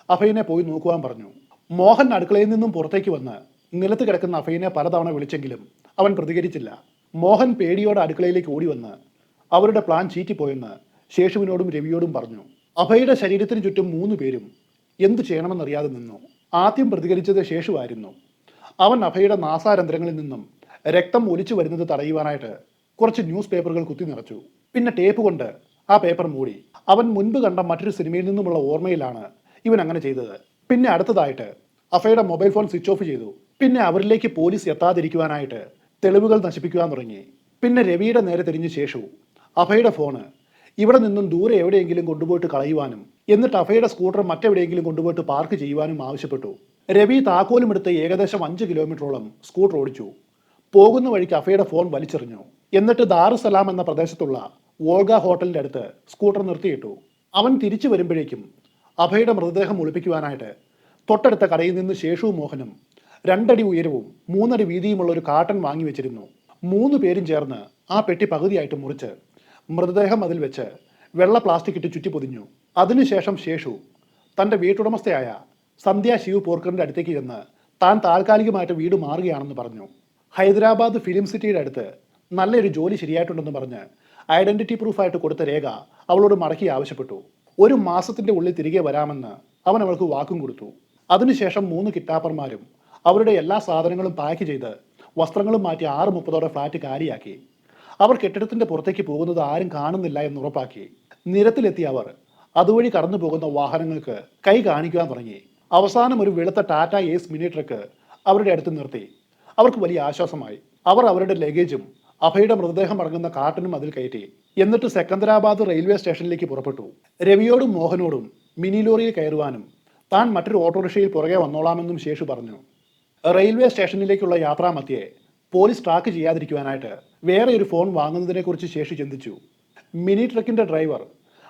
അഭയനെ പോയി നോക്കുവാൻ പറഞ്ഞു. മോഹൻ അടുക്കളയിൽ നിന്നും പുറത്തേക്ക് വന്ന് നിലത്ത് കിടക്കുന്ന അഭയനെ പലതവണ വിളിച്ചെങ്കിലും അവൻ പ്രതികരിച്ചില്ല. മോഹൻ പേടിയോടെ അടുക്കളയിലേക്ക് ഓടി വന്ന് അവരുടെ പ്ലാൻ ചീറ്റിപ്പോയെന്ന് ശേഷുവിനോടും രവിയോടും പറഞ്ഞു. അഭയുടെ ശരീരത്തിന് ചുറ്റും മൂന്ന് പേരും എന്തു ചെയ്യണമെന്നറിയാതെ നിന്നു. ആദ്യം പ്രതികരിച്ചത് ശേഷുവായിരുന്നു. അവൻ അഭയുടെ നാസാരന്ധ്രങ്ങളിൽ നിന്നും രക്തം ഒലിച്ചു വരുന്നത് തടയുവാനായിട്ട് കുറച്ച് ന്യൂസ് പേപ്പറുകൾ കുത്തി നിറച്ചു. പിന്നെ ടേപ്പ് കൊണ്ട് ആ പേപ്പർ മൂടി. അവൻ മുൻപ് കണ്ട മറ്റൊരു സിനിമയിൽ നിന്നുമുള്ള ഓർമ്മയിലാണ് ഇവൻ അങ്ങനെ ചെയ്തത്. പിന്നെ അടുത്തതായിട്ട് അഫയുടെ മൊബൈൽ ഫോൺ സ്വിച്ച് ഓഫ് ചെയ്തു. പിന്നെ അവരിലേക്ക് പോലീസ് എത്താതിരിക്കുവാനായിട്ട് തെളിവുകൾ നശിപ്പിക്കുവാൻ തുടങ്ങി. പിന്നെ രവിയുടെ നേരെ തിരിഞ്ഞ ശേഷവും അഫയുടെ ഫോണ് ഇവിടെ നിന്നും ദൂരെ എവിടെയെങ്കിലും കൊണ്ടുപോയിട്ട് കളയുവാനും എന്നിട്ട് അഫയുടെ സ്കൂട്ടർ മറ്റെവിടെയെങ്കിലും കൊണ്ടുപോയിട്ട് പാർക്ക് ചെയ്യുവാനും ആവശ്യപ്പെട്ടു. രവി താക്കോലും എടുത്ത് ഏകദേശം അഞ്ച് കിലോമീറ്ററോളം സ്കൂട്ടർ ഓടിച്ചു. പോകുന്ന വഴിക്ക് അഫയുടെ ഫോൺ വലിച്ചെറിഞ്ഞു. എന്നിട്ട് ദാറുസലാം എന്ന പ്രദേശത്തുള്ള വോൾഗ ഹോട്ടലിന്റെ അടുത്ത് സ്കൂട്ടർ നിർത്തിയിട്ടു. അവൻ തിരിച്ചു വരുമ്പോഴേക്കും അഭയുടെ മൃതദേഹം ഒളിപ്പിക്കുവാനായിട്ട് തൊട്ടടുത്ത കടയിൽ നിന്ന് ശേഷു മോഹനും രണ്ടടി ഉയരവും മൂന്നടി വീതിയുമുള്ള ഒരു കാട്ടൻ വാങ്ങി വെച്ചിരുന്നു. മൂന്ന് പേരും ചേർന്ന് ആ പെട്ടി പകുതിയായിട്ട് മുറിച്ച് മൃതദേഹം അതിൽ വെച്ച് വെള്ള പ്ലാസ്റ്റിക് ഇട്ട് ചുറ്റി പൊതിഞ്ഞു. അതിനുശേഷം ശേഷു തന്റെ വീട്ടുടമസ്ഥയായ സന്ധ്യ ശിവ് പോർക്കറിന്റെ അടുത്തേക്ക് ചെന്ന് താൻ താൽക്കാലികമായിട്ട് വീട് മാറുകയാണെന്ന് പറഞ്ഞു. ഹൈദരാബാദ് ഫിലിം സിറ്റിയുടെ അടുത്ത് നല്ലൊരു ജോലി ശരിയായിട്ടുണ്ടെന്ന് പറഞ്ഞ് ഐഡന്റിറ്റി പ്രൂഫായിട്ട് കൊടുത്ത രേഖ അവളോട് മടക്കി ആവശ്യപ്പെട്ടു. ഒരു മാസത്തിന്റെ ഉള്ളിൽ തിരികെ വരാമെന്ന് അവൻ അവൾക്ക് വാക്കും കൊടുത്തു. അതിനുശേഷം മൂന്ന് കിട്ടാപ്പർമാരും അവരുടെ എല്ലാ സാധനങ്ങളും പാക്ക് ചെയ്ത് വസ്ത്രങ്ങളും മാറ്റി ആറ് മുപ്പതോടെ ഫ്ലാറ്റ് കാലിയാക്കി. അവർ കെട്ടിടത്തിന്റെ പുറത്തേക്ക് പോകുന്നത് ആരും കാണുന്നില്ല എന്ന് ഉറപ്പാക്കി. നിരത്തിലെത്തിയ അവർ. അതുവഴി കടന്നു പോകുന്ന വാഹനങ്ങൾക്ക് കൈ കാണിക്കുവാൻ തുടങ്ങി. അവസാനം ഒരു വെളുത്ത ടാറ്റ എസ് മിനി ട്രക്ക് അവരുടെ അടുത്ത് നിർത്തി. അവർക്ക് വലിയ ആശ്വാസമായി. അവർ അവരുടെ ലഗേജും അഭയുടെ മൃതദേഹം അടങ്ങുന്ന കാർട്ടനും അതിൽ കയറ്റി. എന്നിട്ട് സെക്കന്ദരാബാദ് റെയിൽവേ സ്റ്റേഷനിലേക്ക് പുറപ്പെട്ടു. രവിയോടും മോഹനോടും മിനി ലോറിയിൽ കയറുവാനും താൻ മറ്റൊരു ഓട്ടോറിക്ഷയിൽ പുറകെ വന്നോളാമെന്നും ശേഷു പറഞ്ഞു. റെയിൽവേ സ്റ്റേഷനിലേക്കുള്ള യാത്രാമധ്യേ പോലീസ് ട്രാക്ക് ചെയ്യാതിരിക്കുവാനായിട്ട് വേറെ ഒരു ഫോൺ വാങ്ങുന്നതിനെക്കുറിച്ച് ശേഷി ചിന്തിച്ചു. മിനി ട്രക്കിന്റെ ഡ്രൈവർ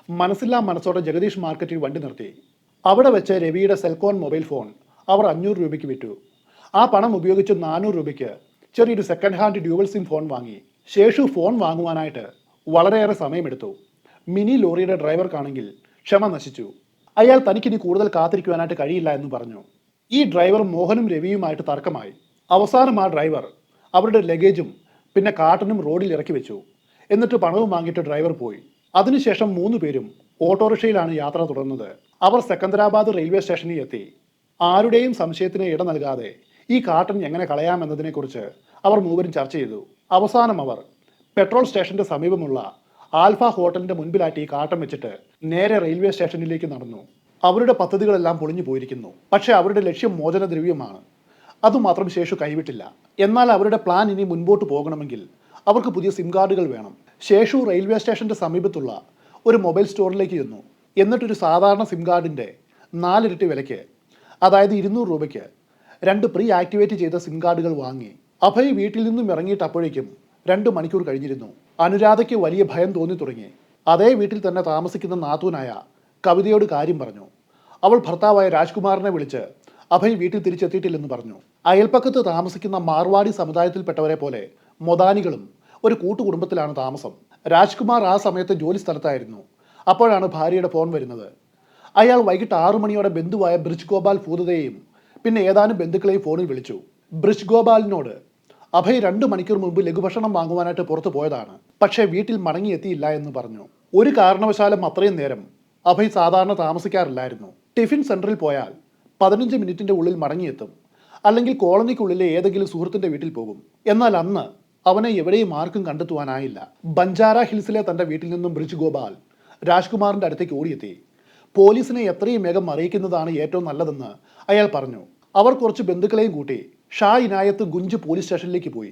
മനസ്സില്ലാ മനസ്സോടെ ജഗദീഷ് മാർക്കറ്റിൽ വണ്ടി നിർത്തി. അവിടെ വെച്ച് രവിയുടെ സെൽഫോൺ മൊബൈൽ ഫോൺ അവർ അഞ്ഞൂറ് രൂപയ്ക്ക് വിറ്റു. ആ പണം ഉപയോഗിച്ച് നാനൂറ് രൂപയ്ക്ക് ചെറിയൊരു second hand dual SIM phone വാങ്ങി. ശേഷു ഫോൺ വാങ്ങുവാനായിട്ട് വളരെയേറെ സമയമെടുത്തു. മിനി ലോറിയുടെ ഡ്രൈവർക്കാണെങ്കിൽ ക്ഷമ നശിച്ചു. അയാൾ തനിക്കിനി കൂടുതൽ കാത്തിരിക്കുവാനായിട്ട് കഴിയില്ല എന്ന് പറഞ്ഞു. ഈ ഡ്രൈവർ മോഹനും രവിയുമായിട്ട് തർക്കമായി. അവസാനം ആ ഡ്രൈവർ അവരുടെ ലഗേജും പിന്നെ കാട്ടനും റോഡിൽ ഇറക്കി വെച്ചു. എന്നിട്ട് പണവും വാങ്ങിയിട്ട് ഡ്രൈവർ പോയി. അതിനുശേഷം മൂന്ന് പേരും ഓട്ടോറിക്ഷയിലാണ് യാത്ര തുടർന്നത്. അവർ സെക്കന്ദരാബാദ് റെയിൽവേ സ്റ്റേഷനിൽ എത്തി. ആരുടെയും സംശയത്തിന് ഇട നൽകാതെ ഈ കാട്ടൻ എങ്ങനെ കളയാമെന്നതിനെക്കുറിച്ച് അവർ മൂവരും ചർച്ച ചെയ്തു. അവസാനം അവർ പെട്രോൾ സ്റ്റേഷന്റെ സമീപമുള്ള ആൽഫ ഹോട്ടലിന്റെ മുൻപിലായിട്ട് ഈ കാട്ടം വെച്ചിട്ട് നേരെ റെയിൽവേ സ്റ്റേഷനിലേക്ക് നടന്നു. അവരുടെ പദ്ധതികളെല്ലാം പൊളിഞ്ഞു പോയിരിക്കുന്നു. പക്ഷേ അവരുടെ ലക്ഷ്യം മോചനദ്രവ്യമാണ്. അതുമാത്രം ശേഷു കൈവിട്ടില്ല. എന്നാൽ അവരുടെ പ്ലാൻ ഇനി മുൻപോട്ട് പോകണമെങ്കിൽ അവർക്ക് പുതിയ സിം കാർഡുകൾ വേണം. ശേഷു റെയിൽവേ സ്റ്റേഷന്റെ സമീപത്തുള്ള ഒരു മൊബൈൽ സ്റ്റോറിലേക്ക് ചെന്നു. എന്നിട്ടൊരു സാധാരണ സിം കാർഡിന്റെ നാലിരട്ടി വിലയ്ക്ക് അതായത് ഇരുന്നൂറ് രൂപയ്ക്ക് രണ്ട് പ്രീ ആക്ടിവേറ്റ് ചെയ്ത സിം കാർഡുകൾ വാങ്ങി. അഭയ് വീട്ടിൽ നിന്നും ഇറങ്ങിയിട്ട് അപ്പോഴേക്കും രണ്ട് മണിക്കൂർ കഴിഞ്ഞിരുന്നു. അനുരാധയ്ക്ക് വലിയ ഭയം തോന്നി തുടങ്ങി. അതേ വീട്ടിൽ തന്നെ താമസിക്കുന്ന നാത്തൂനായ കവിതയോട് കാര്യം പറഞ്ഞു. അവൾ ഭർത്താവായ രാജ്കുമാറിനെ വിളിച്ച് അഭയ് വീട്ടിൽ തിരിച്ചെത്തിയിട്ടില്ലെന്ന് പറഞ്ഞു. അയൽപ്പക്കത്ത് താമസിക്കുന്ന മാർവാടി സമുദായത്തിൽപ്പെട്ടവരെ പോലെ മൊദാനികളും ഒരു കൂട്ടുകുടുംബത്തിലാണ് താമസം. രാജ്കുമാർ ആ സമയത്ത് ജോലി സ്ഥലത്തായിരുന്നു. അപ്പോഴാണ് ഭാര്യയുടെ ഫോൺ വരുന്നത്. അയാൾ വൈകിട്ട് ആറു മണിയോടെ ബന്ധുവായ ബ്രിജ് ഗോപാൽ ഭൂതതയെയും പിന്നെ ഏതാനും ബന്ധുക്കളെ ഫോണിൽ വിളിച്ചു. ബ്രിജ് ഗോപാലിനോട് അഭയ് രണ്ടു മണിക്കൂർ മുമ്പ് ലഘുഭക്ഷണം വാങ്ങുവാനായിട്ട് പുറത്തു പോയതാണ്. പക്ഷേ വീട്ടിൽ മടങ്ങിയെത്തിയില്ല എന്ന് പറഞ്ഞു. ഒരു കാരണവശാലും അത്രയും നേരം അഭയ് സാധാരണ താമസിക്കാറില്ലായിരുന്നു. ടിഫിൻ സെന്ററിൽ പോയാൽ പതിനഞ്ച് മിനിറ്റിന്റെ ഉള്ളിൽ മടങ്ങിയെത്തും. അല്ലെങ്കിൽ കോളനിക്കുള്ളിലെ ഏതെങ്കിലും സുഹൃത്തിന്റെ വീട്ടിൽ പോകും. എന്നാൽ അന്ന് അവനെ എവിടെയും ആർക്കും കണ്ടെത്തുവാനായില്ല. ബഞ്ചാര ഹിൽസിലെ തന്റെ വീട്ടിൽ നിന്നും ബ്രിജ് ഗോപാൽ രാജ്കുമാറിന്റെ അടുത്തേക്ക് ഓടിയെത്തി. പോലീസിനെ എത്രയും വേഗം അറിയിക്കുന്നതാണ് ഏറ്റവും നല്ലതെന്ന് അയാൾ പറഞ്ഞു. അവർ കുറച്ച് ബന്ധുക്കളെയും കൂട്ടി ഷാ ഇനായത്ത് ഗുഞ്ച് പോലീസ് സ്റ്റേഷനിലേക്ക് പോയി.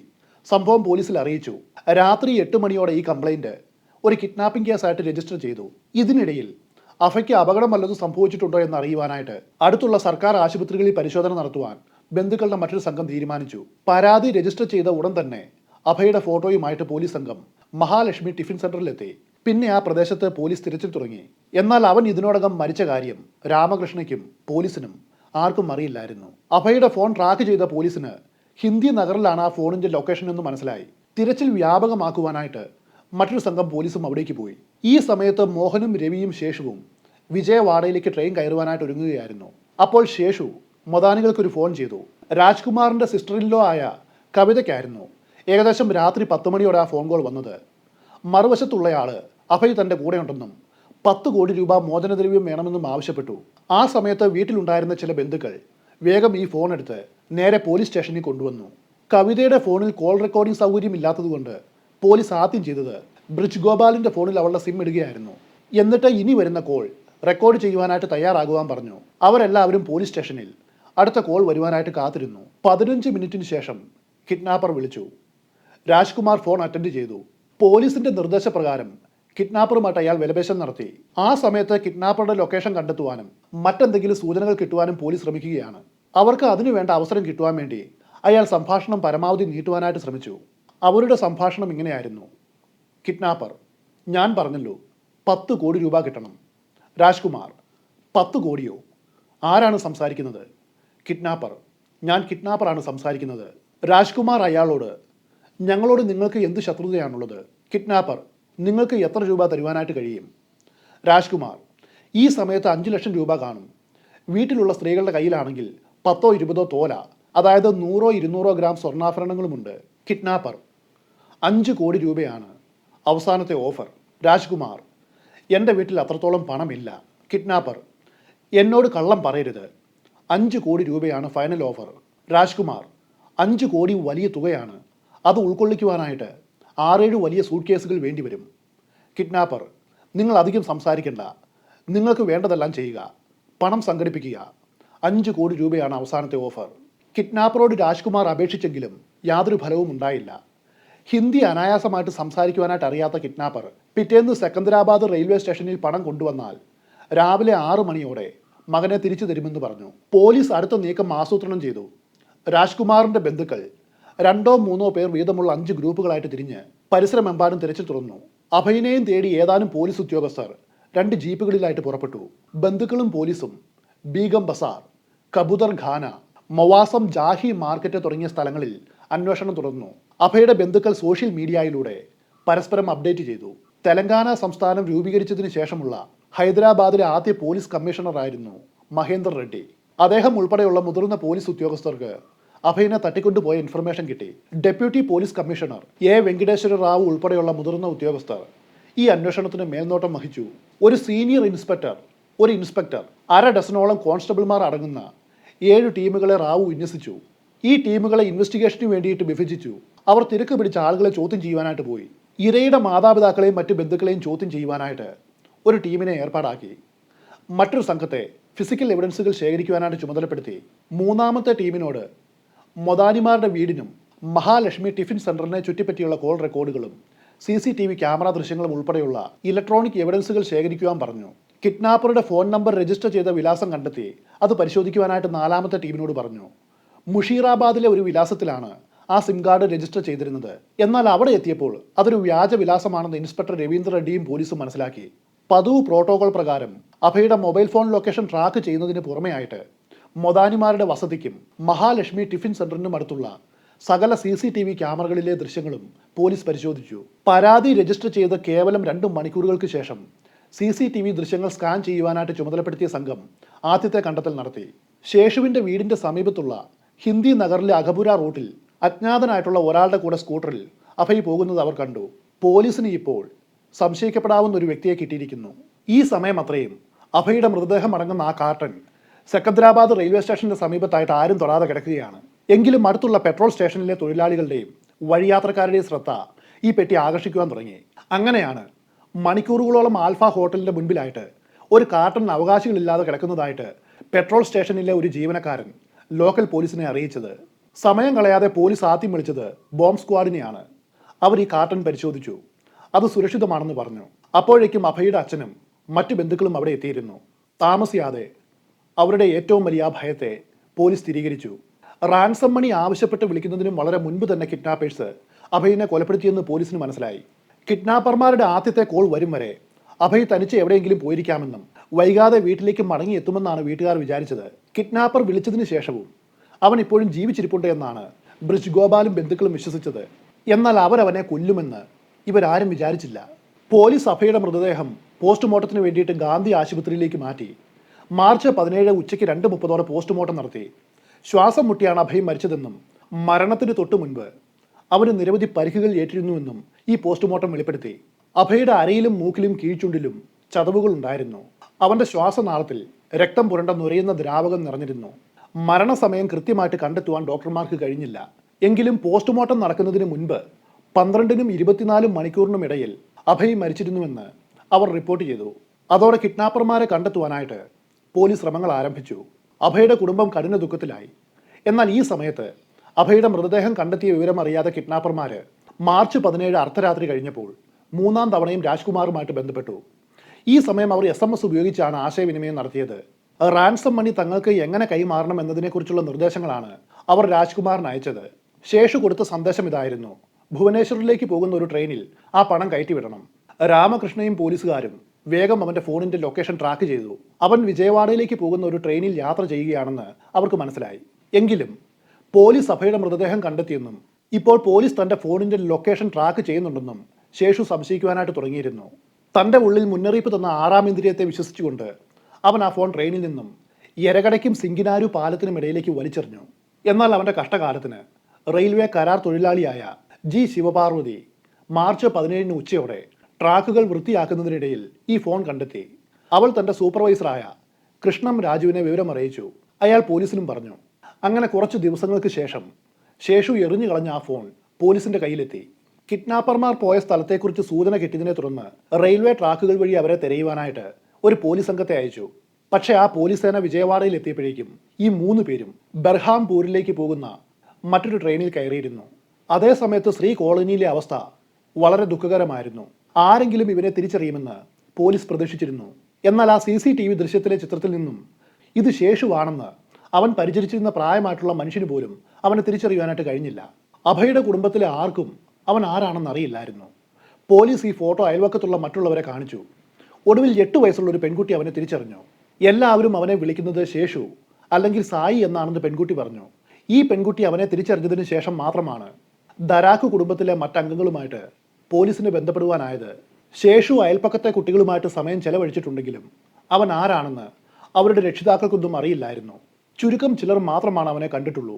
സംഭവം പോലീസിൽ അറിയിച്ചു. രാത്രി എട്ട് മണിയോടെ ഈ കംപ്ലൈന്റ് ഒരു കിഡ്നാപ്പിംഗ് കേസായിട്ട് രജിസ്റ്റർ ചെയ്തു. ഇതിനിടയിൽ അഫയ്ക്ക് അപകടം വല്ലതും സംഭവിച്ചിട്ടുണ്ടോ എന്ന് അറിയുവാനായിട്ട് അടുത്തുള്ള സർക്കാർ ആശുപത്രികളിൽ പരിശോധന നടത്തുവാൻ ബന്ധുക്കളുടെ മറ്റൊരു സംഘം തീരുമാനിച്ചു. പരാതി രജിസ്റ്റർ ചെയ്ത ഉടൻ തന്നെ അഭയുടെ ഫോട്ടോയുമായിട്ട് പോലീസ് സംഘം മഹാലക്ഷ്മി ടിഫിൻ സെന്ററിലെത്തി. പിന്നെ ആ പ്രദേശത്ത് പോലീസ് തിരച്ചിൽ തുടങ്ങി. എന്നാൽ അവൻ ഇതിനോടകം മരിച്ച കാര്യം രാമകൃഷ്ണയ്ക്കും പോലീസിനും ആർക്കും അറിയില്ലായിരുന്നു. അഭയുടെ ഫോൺ ട്രാക്ക് ചെയ്ത പോലീസിന് ഹിന്ദി നഗറിലാണ് ആ ഫോണിന്റെ ലൊക്കേഷൻ എന്ന് മനസ്സിലായി. തിരച്ചിൽ വ്യാപകമാക്കുവാനായിട്ട് മറ്റൊരു സംഘം പോലീസും അവിടേക്ക് പോയി. ഈ സമയത്ത് മോഹനും രവിയും ശേഷുവും വിജയവാഡയിലേക്ക് ട്രെയിൻ കയറുവാനായിട്ട് ഒരുങ്ങുകയായിരുന്നു. അപ്പോൾ ശേഷു മൊദാനികൾക്ക് ഒരു ഫോൺ ചെയ്തു. രാജ്കുമാറിന്റെ സിസ്റ്ററിൻലോ ആയ കവിതയ്ക്കായിരുന്നു. ഏകദേശം രാത്രി പത്ത് മണിയോടെ ആ ഫോൺ കോൾ വന്നത്. മറുവശത്തുള്ളയാൾ അഭയ് തന്റെ കൂടെയുണ്ടെന്നും പത്ത് കോടി രൂപ മോചനദ്രവ്യം വേണമെന്നും ആവശ്യപ്പെട്ടു. ആ സമയത്ത് വീട്ടിലുണ്ടായിരുന്ന ചില ബന്ധുക്കൾ വേഗം ഈ ഫോൺ എടുത്ത് നേരെ പോലീസ് സ്റ്റേഷനിൽ കൊണ്ടുവന്നു. കവിതയുടെ ഫോണിൽ കോൾ റെക്കോർഡിംഗ് സൗകര്യം ഇല്ലാത്തതുകൊണ്ട് പോലീസ് ആദ്യം ചെയ്തത് ബ്രിജ് ഗോപാലിന്റെ ഫോണിൽ അവളുടെ സിം ഇടുകയായിരുന്നു. എന്നിട്ട് ഇനി വരുന്ന കോൾ റെക്കോർഡ് ചെയ്യുവാനായിട്ട് തയ്യാറാകുവാൻ പറഞ്ഞു. അവരെല്ലാവരും പോലീസ് സ്റ്റേഷനിൽ അടുത്ത കോൾ വരുവാനായിട്ട് കാത്തിരുന്നു. പതിനഞ്ച് മിനിറ്റിന് ശേഷം കിഡ്നാപ്പർ വിളിച്ചു. രാജ്കുമാർ ഫോൺ അറ്റൻഡ് ചെയ്തു. പോലീസിന്റെ നിർദ്ദേശപ്രകാരം കിഡ്നാപ്പറുമായിട്ട് അയാൾ വിലപേശം നടത്തി. ആ സമയത്ത് കിഡ്നാപ്പറുടെ ലൊക്കേഷൻ കണ്ടെത്തുവാനും മറ്റെന്തെങ്കിലും സൂചനകൾ കിട്ടുവാനും പോലീസ് ശ്രമിക്കുകയാണ്. അവർക്ക് അതിനു വേണ്ട അവസരം കിട്ടുവാൻ വേണ്ടി അയാൾ സംഭാഷണം പരമാവധി നീട്ടുവാനായിട്ട് ശ്രമിച്ചു. അവരുടെ സംഭാഷണം ഇങ്ങനെയായിരുന്നു. കിഡ്നാപ്പർ ഞാൻ പറഞ്ഞല്ലോ പത്ത് കോടി രൂപ കിട്ടണം. രാജ്കുമാർ പത്ത് കോടിയോ? ആരാണ് സംസാരിക്കുന്നത്? കിഡ്നാപ്പർ ഞാൻ കിഡ്നാപ്പറാണ് സംസാരിക്കുന്നത്. രാജ്കുമാർ അയാളോട് ഞങ്ങളോട് നിങ്ങൾക്ക് എന്ത് ശത്രുതയാണുള്ളത്? കിഡ്നാപ്പർ നിങ്ങൾക്ക് എത്ര രൂപ തരുവാനായിട്ട് കഴിയും? രാജ്കുമാർ ഈ സമയത്ത് അഞ്ച് ലക്ഷം രൂപ കാണും. വീട്ടിലുള്ള സ്ത്രീകളുടെ കയ്യിലാണെങ്കിൽ പത്തോ ഇരുപതോ തോല അതായത് നൂറോ ഇരുന്നൂറോ ഗ്രാം സ്വർണാഭരണങ്ങളുമുണ്ട്. കിഡ്നാപ്പർ അഞ്ച് കോടി രൂപയാണ് അവസാനത്തെ ഓഫർ. രാജ്കുമാർ എന്റെ വീട്ടിൽ അത്രത്തോളം പണമില്ല. കിഡ്നാപ്പർ എന്നോട് കള്ളം പറയരുത്. അഞ്ച് കോടി രൂപയാണ് ഫൈനൽ ഓഫർ. രാജ്കുമാർ അഞ്ച് കോടി വലിയ തുകയാണ്. അത് ഉൾക്കൊള്ളിക്കുവാനായിട്ട് ആറേഴ് വലിയ സൂട്ട് കേസുകൾ വേണ്ടിവരും കിഡ്നാപ്പർ നിങ്ങൾ അധികം സംസാരിക്കണ്ട. നിങ്ങൾക്ക് വേണ്ടതെല്ലാം ചെയ്യുക. പണം സംഘടിപ്പിക്കുക. അഞ്ച് കോടി രൂപയാണ് അവസാനത്തെ ഓഫർ കിഡ്നാപ്പറോട് രാജ്കുമാർ അപേക്ഷിച്ചെങ്കിലും യാതൊരു ഫലവും ഉണ്ടായില്ല. ഹിന്ദി അനായാസമായിട്ട് സംസാരിക്കുവാനായിട്ട് അറിയാത്ത കിഡ്നാപ്പർ പിറ്റേന്ന് സെക്കന്ദരാബാദ് റെയിൽവേ സ്റ്റേഷനിൽ പണം കൊണ്ടുവന്നാൽ രാവിലെ ആറു മണിയോടെ മകനെ തിരിച്ചു തരുമെന്ന് പറഞ്ഞു. പോലീസ് അടുത്ത നീക്കം ആസൂത്രണം ചെയ്തു. രാജ്കുമാറിന്റെ ബന്ധുക്കൾ രണ്ടോ മൂന്നോ പേർ വീതമുള്ള അഞ്ച് ഗ്രൂപ്പുകളായിട്ട് തിരിഞ്ഞ് പരിസരമെമ്പാടും തിരച്ചിൽ തുറന്നു അഭയനെയും തേടി ഏതാനും പോലീസ് ഉദ്യോഗസ്ഥർ രണ്ട് ജീപ്പുകളിലായിട്ട് പുറപ്പെട്ടു. ബന്ധുക്കളും പോലീസും ബീഗം ബസാർ കബുദർ ഖാന മവാസം ജാഹി മാർക്കറ്റ് തുടങ്ങിയ സ്ഥലങ്ങളിൽ അന്വേഷണം തുടർന്നു. അഭയുടെ ബന്ധുക്കൾ സോഷ്യൽ മീഡിയയിലൂടെ പരസ്പരം അപ്ഡേറ്റ് ചെയ്തു. തെലങ്കാന സംസ്ഥാനം രൂപീകരിച്ചതിന് ശേഷമുള്ള ഹൈദരാബാദിലെ ആദ്യ പോലീസ് കമ്മീഷണറായിരുന്നു മഹേന്ദർ റെഡ്ഡി. അദ്ദേഹം ഉൾപ്പെടെയുള്ള മുതിർന്ന പോലീസ് ഉദ്യോഗസ്ഥർക്ക് അഭയനെ തട്ടിക്കൊണ്ടുപോയ ഇൻഫർമേഷൻ കിട്ടി. Deputy police commissioner A Venkateswara Rao ഉൾപ്പെടെയുള്ള മുതിർന്ന ഉദ്യോഗസ്ഥർ ഈ അന്വേഷണത്തിന് മേൽനോട്ടം വഹിച്ചു. ഒരു സീനിയർ ഇൻസ്പെക്ടർ ഒരു ഇൻസ്പെക്ടർ അര ഡസനോളം കോൺസ്റ്റബിൾമാർ അടങ്ങുന്ന ഏഴ് ടീമുകളെ റാവു വിന്യസിച്ചു. ഈ ടീമുകളെ ഇൻവെസ്റ്റിഗേഷന് വേണ്ടിയിട്ട് വിഭജിച്ചു. അവർ തിരക്ക് പിടിച്ച ആളുകളെ ചോദ്യം ചെയ്യുവാനായിട്ട് പോയി. ഇരയുടെ മാതാപിതാക്കളെയും മറ്റു ബന്ധുക്കളെയും ചോദ്യം ചെയ്യുവാനായിട്ട് ഒരു ടീമിനെ ഏർപ്പാടാക്കി. മറ്റൊരു സംഘത്തെ ഫിസിക്കൽ എവിഡൻസുകൾ ശേഖരിക്കുവാനായിട്ട് ചുമതലപ്പെടുത്തി മൂന്നാമത്തെ ടീമിനോട് മൊദാനിമാരുടെ വീടിനും മഹാലക്ഷ്മി ടിഫിൻ സെന്ററിനെ ചുറ്റിപ്പറ്റിയുള്ള call റെക്കോർഡുകളും C C T V camera ദൃശ്യങ്ങളും ഉൾപ്പെടെയുള്ള ഇലക്ട്രോണിക് എവിഡൻസുകൾ ശേഖരിക്കുവാൻ പറഞ്ഞു. കിഡ്നാപ്പറുടെ ഫോൺ നമ്പർ രജിസ്റ്റർ ചെയ്ത വിലാസം കണ്ടെത്തി അത് പരിശോധിക്കുവാനായിട്ട് നാലാമത്തെ ടീമിനോട് പറഞ്ഞു. മുഷീറാബാദിലെ ഒരു വിലാസത്തിലാണ് ആ സിം കാർഡ് രജിസ്റ്റർ ചെയ്തിരുന്നത്. എന്നാൽ അവിടെ എത്തിയപ്പോൾ അതൊരു വ്യാജ വിലാസമാണെന്ന് ഇൻസ്പെക്ടർ രവീന്ദ്ര റെഡ്ഡിയും പോലീസും മനസ്സിലാക്കി. പതിവ് പ്രോട്ടോകോൾ പ്രകാരം അഭയുടെ മൊബൈൽ ഫോൺ ലൊക്കേഷൻ ട്രാക്ക് ചെയ്യുന്നതിന് പുറമെയായിട്ട് മൊദാനിമാരുടെ വസതിക്കും മഹാലക്ഷ്മി ടിഫിൻ സെന്ററിനും അടുത്തുള്ള സകല സി സി ടി വി ക്യാമറകളിലെ ദൃശ്യങ്ങളും പോലീസ് പരിശോധിച്ചു. പരാതി രജിസ്റ്റർ ചെയ്ത് കേവലം രണ്ട് മണിക്കൂറുകൾക്ക് ശേഷം സി സി ടി വി ദൃശ്യങ്ങൾ സ്കാൻ ചെയ്യുവാനായിട്ട് ചുമതലപ്പെടുത്തിയ സംഘം ആദ്യത്തെ കണ്ടെത്തൽ നടത്തി. ശേഷുവിന്റെ വീടിന്റെ സമീപത്തുള്ള ഹിന്ദി നഗറിലെ അഖപുര റൂട്ടിൽ അജ്ഞാതനായിട്ടുള്ള ഒരാളുടെ കൂടെ സ്കൂട്ടറിൽ അഭയ് പോകുന്നത് അവർ കണ്ടു. പോലീസിന് ഇപ്പോൾ സംശയിക്കപ്പെടാവുന്ന ഒരു വ്യക്തിയെ കിട്ടിയിരിക്കുന്നു. ഈ സമയം അത്രയും അഭയുടെ മൃതദേഹം അടങ്ങുന്ന ആ കാർട്ടൻ സെക്കന്ദ്രാബാദ് റെയിൽവേ സ്റ്റേഷന്റെ സമീപത്തായിട്ട് ആരും തൊടാതെ കിടക്കുകയാണ്. എങ്കിലും അടുത്തുള്ള പെട്രോൾ സ്റ്റേഷനിലെ തൊഴിലാളികളുടെയും വഴിയാത്രക്കാരുടെയും ശ്രദ്ധ ഈ പെട്ടി ആകർഷിക്കുവാൻ തുടങ്ങി. അങ്ങനെയാണ് മണിക്കൂറുകളോളം ആൽഫ ഹോട്ടലിന്റെ മുൻപിലായിട്ട് ഒരു കാർട്ടൺ അവകാശികളില്ലാതെ കിടക്കുന്നതായിട്ട് പെട്രോൾ സ്റ്റേഷനിലെ ഒരു ജീവനക്കാരൻ ലോക്കൽ പോലീസിനെ അറിയിച്ചത്. സമയം കളയാതെ പോലീസ് ആദ്യം വിളിച്ചത് ബോംബ് സ്ക്വാഡിനെയാണ്. അവർ ഈ കാർട്ടൺ പരിശോധിച്ചു. അത് സുരക്ഷിതമാണെന്ന് പറഞ്ഞു. അപ്പോഴേക്കും അഭയുടെ അച്ഛനും മറ്റു ബന്ധുക്കളും അവിടെ എത്തിയിരുന്നു. താമസിയാതെ അവരുടെ ഏറ്റവും വലിയ ആ ഭയത്തെ പോലീസ് സ്ഥിരീകരിച്ചു. റാൻസം മണി ആവശ്യപ്പെട്ട് വിളിക്കുന്നതിനും വളരെ മുൻപ് തന്നെ കിഡ്നാപ്പേഴ്സ് അഭയിനെ കൊലപ്പെടുത്തിയെന്ന് പോലീസിന് മനസ്സിലായി. കിഡ്നാപ്പർമാരുടെ ആദ്യത്തെ കോൾ വരും വരെ അഭയ് തനിച്ച് എവിടെയെങ്കിലും പോയിരിക്കാമെന്നും വൈകാതെ വീട്ടിലേക്ക് മടങ്ങി എത്തുമെന്നാണ് വീട്ടുകാർ വിചാരിച്ചത്. കിഡ്നാപ്പർ വിളിച്ചതിന് ശേഷവും അവൻ ഇപ്പോഴും ജീവിച്ചിരിപ്പുണ്ട് എന്നാണ് ബ്രിജ് ഗോപാലും ബന്ധുക്കളും വിശ്വസിച്ചത്. എന്നാൽ അവരവനെ കൊല്ലുമെന്ന് ഇവരാരും വിചാരിച്ചില്ല. പോലീസ് അഭയുടെ മൃതദേഹം പോസ്റ്റ്മോർട്ടത്തിന് വേണ്ടിയിട്ട് ഗാന്ധി ആശുപത്രിയിലേക്ക് മാറ്റി. മാർച്ച് പതിനേഴ് ഉച്ചയ്ക്ക് രണ്ട് മുപ്പതോടെ പോസ്റ്റ്മോർട്ടം നടത്തി. ശ്വാസം മുട്ടിയാണ് അഭയം മരിച്ചതെന്നും മരണത്തിന് തൊട്ടു മുൻപ് അവന് നിരവധി പരിക്കുകൾ ഏറ്റിരുന്നുവെന്നും ഈ പോസ്റ്റ്മോർട്ടം വെളിപ്പെടുത്തി. അഭയുടെ അരയിലും മൂക്കിലും കീഴ്ചുണ്ടിലും ചതവുകൾ ഉണ്ടായിരുന്നു അവന്റെ ശ്വാസനാളത്തിൽ രക്തം പുരണ്ട നുരയുന്ന ദ്രാവകം നിറഞ്ഞിരുന്നു. മരണസമയം കൃത്യമായിട്ട് കണ്ടെത്തുവാൻ ഡോക്ടർമാർക്ക് കഴിഞ്ഞില്ല. എങ്കിലും പോസ്റ്റ്മോർട്ടം നടക്കുന്നതിന് മുൻപ് പന്ത്രണ്ടിനും ഇരുപത്തിനാലും മണിക്കൂറിനും ഇടയിൽ അഭയ് മരിച്ചിരുന്നുവെന്ന് അവർ റിപ്പോർട്ട് ചെയ്തു. അതോടെ കിഡ്നാപ്പർമാരെ കണ്ടെത്തുവാനായിട്ട് പോലീസ് ശ്രമങ്ങൾ ആരംഭിച്ചു. അഭയുടെ കുടുംബം കഠിന ദുഃഖത്തിലായി. എന്നാൽ ഈ സമയത്ത് അഭയുടെ മൃതദേഹം കണ്ടെത്തിയ വിവരം അറിയാതെ കിഡ്നാപ്പർമാര് മാർച്ച് പതിനേഴ് അർദ്ധരാത്രി കഴിഞ്ഞപ്പോൾ മൂന്നാം തവണയും രാജ്കുമാറുമായിട്ട് ബന്ധപ്പെട്ടു. ഈ സമയം അവർ എസ് എം എസ് ഉപയോഗിച്ചാണ് ആശയവിനിമയം നടത്തിയത്. റാൻസം മണി തങ്ങൾക്ക് എങ്ങനെ കൈമാറണം എന്നതിനെക്കുറിച്ചുള്ള നിർദ്ദേശങ്ങളാണ് അവർ രാജ്കുമാറിന് അയച്ചത്. ശേഷു കൊടുത്ത സന്ദേശം ഇതായിരുന്നു. ഭുവനേശ്വറിലേക്ക് പോകുന്ന ഒരു ട്രെയിനിൽ ആ പണം കയറ്റിവിടണം. രാമകൃഷ്ണയും പോലീസുകാരും വേഗം അവന്റെ ഫോണിന്റെ ലൊക്കേഷൻ ട്രാക്ക് ചെയ്തു. അവൻ വിജയവാഡയിലേക്ക് പോകുന്ന ഒരു ട്രെയിനിൽ യാത്ര ചെയ്യുകയാണെന്ന് അവർക്ക് മനസ്സിലായി. എങ്കിലും പോലീസ് സഭയുടെ മൃതദേഹം കണ്ടെത്തിയെന്നും ഇപ്പോൾ പോലീസ് തന്റെ ഫോണിന്റെ ലൊക്കേഷൻ ട്രാക്ക് ചെയ്യുന്നുണ്ടെന്നും ശേഷു സംശയിക്കുവാനായിട്ട് തുടങ്ങിയിരുന്നു. തന്റെ ഉള്ളിൽ മുന്നറിയിപ്പ് തന്ന ആറാം ഇന്ദ്രിയത്തെ വിശ്വസിച്ചുകൊണ്ട് അവൻ ആ ഫോൺ ട്രെയിനിൽ നിന്നും എരകടയ്ക്കും സിംഗിനാരു പാലത്തിനും ഇടയിലേക്ക് വലിച്ചെറിഞ്ഞു. എന്നാൽ അവന്റെ കഷ്ടകാലത്തിന് റെയിൽവേ കരാർ തൊഴിലാളിയായ ജി ശിവപാർവതി മാർച്ച് പതിനേഴിന് ഉച്ചയോടെ ട്രാക്കുകൾ വൃത്തിയാക്കുന്നതിനിടയിൽ ഈ ഫോൺ കണ്ടെത്തി. അവൾ തന്റെ സൂപ്പർവൈസറായ കൃഷ്ണം രാജുവിനെ വിവരം അറിയിച്ചു അയാൾ പോലീസിനും പറഞ്ഞു. അങ്ങനെ കുറച്ച് ദിവസങ്ങൾക്ക് ശേഷം ശേഷു എറിഞ്ഞു കളഞ്ഞ ആ ഫോൺ പോലീസിന്റെ കയ്യിലെത്തി. കിഡ്നാപ്പർമാർ പോയ സ്ഥലത്തെക്കുറിച്ച് സൂചന കിട്ടിയതിനെ തുടർന്ന് റെയിൽവേ ട്രാക്കുകൾ വഴി അവരെ തിരയുവാനായിട്ട് ഒരു പോലീസ് സംഘത്തെ അയച്ചു. പക്ഷേ ആ പോലീസ് സേന വിജയവാഡയിൽ എത്തിയപ്പോഴേക്കും ഈ മൂന്ന് പേരും ബർഹാംപൂരിലേക്ക് പോകുന്ന മറ്റൊരു ട്രെയിനിൽ കയറിയിരുന്നു. അതേ സമയത്ത് ശ്രീ കോളനിയിലെ അവസ്ഥ വളരെ ദുഃഖകരമായിരുന്നു. ആരെങ്കിലും ഇവരെ തിരിച്ചറിയുമെന്ന് പോലീസ് പ്രതീക്ഷിച്ചിരുന്നു. എന്നാൽ ആ സി സി ടി വി ദൃശ്യത്തിലെ ചിത്രത്തിൽ നിന്നും ഇത് ശേഷുവാണെന്ന് അവൻ പരിചരിച്ചിരുന്ന പ്രായമായിട്ടുള്ള മനുഷ്യന് പോലും അവനെ തിരിച്ചറിയുവാനായിട്ട് കഴിഞ്ഞില്ല. അഭയുടെ കുടുംബത്തിലെ ആർക്കും അവൻ ആരാണെന്ന് അറിയില്ലായിരുന്നു. പോലീസ് ഈ ഫോട്ടോ അയൽവക്കത്തുള്ള മറ്റുള്ളവരെ കാണിച്ചു. ഒടുവിൽ എട്ട് വയസ്സുള്ള ഒരു പെൺകുട്ടി അവനെ തിരിച്ചറിഞ്ഞു. എല്ലാവരും അവനെ വിളിക്കുന്നത് ശേഷു അല്ലെങ്കിൽ സായി എന്നാണെന്ന് പെൺകുട്ടി പറഞ്ഞു. ഈ പെൺകുട്ടി അവനെ തിരിച്ചറിഞ്ഞതിന് ശേഷം മാത്രമാണ് ദരാക്ക് കുടുംബത്തിലെ മറ്റംഗങ്ങളുമായിട്ട് പോലീസിന് ബന്ധപ്പെടുവാനായത് ശേഷു അയൽപ്പക്കത്തെ കുട്ടികളുമായിട്ട് സമയം ചെലവഴിച്ചിട്ടുണ്ടെങ്കിലും അവൻ ആരാണെന്ന് അവരുടെ രക്ഷിതാക്കൾക്കൊന്നും അറിയില്ലായിരുന്നു. ചുരുക്കം ചിലർ മാത്രമാണ് അവനെ കണ്ടിട്ടുള്ളൂ.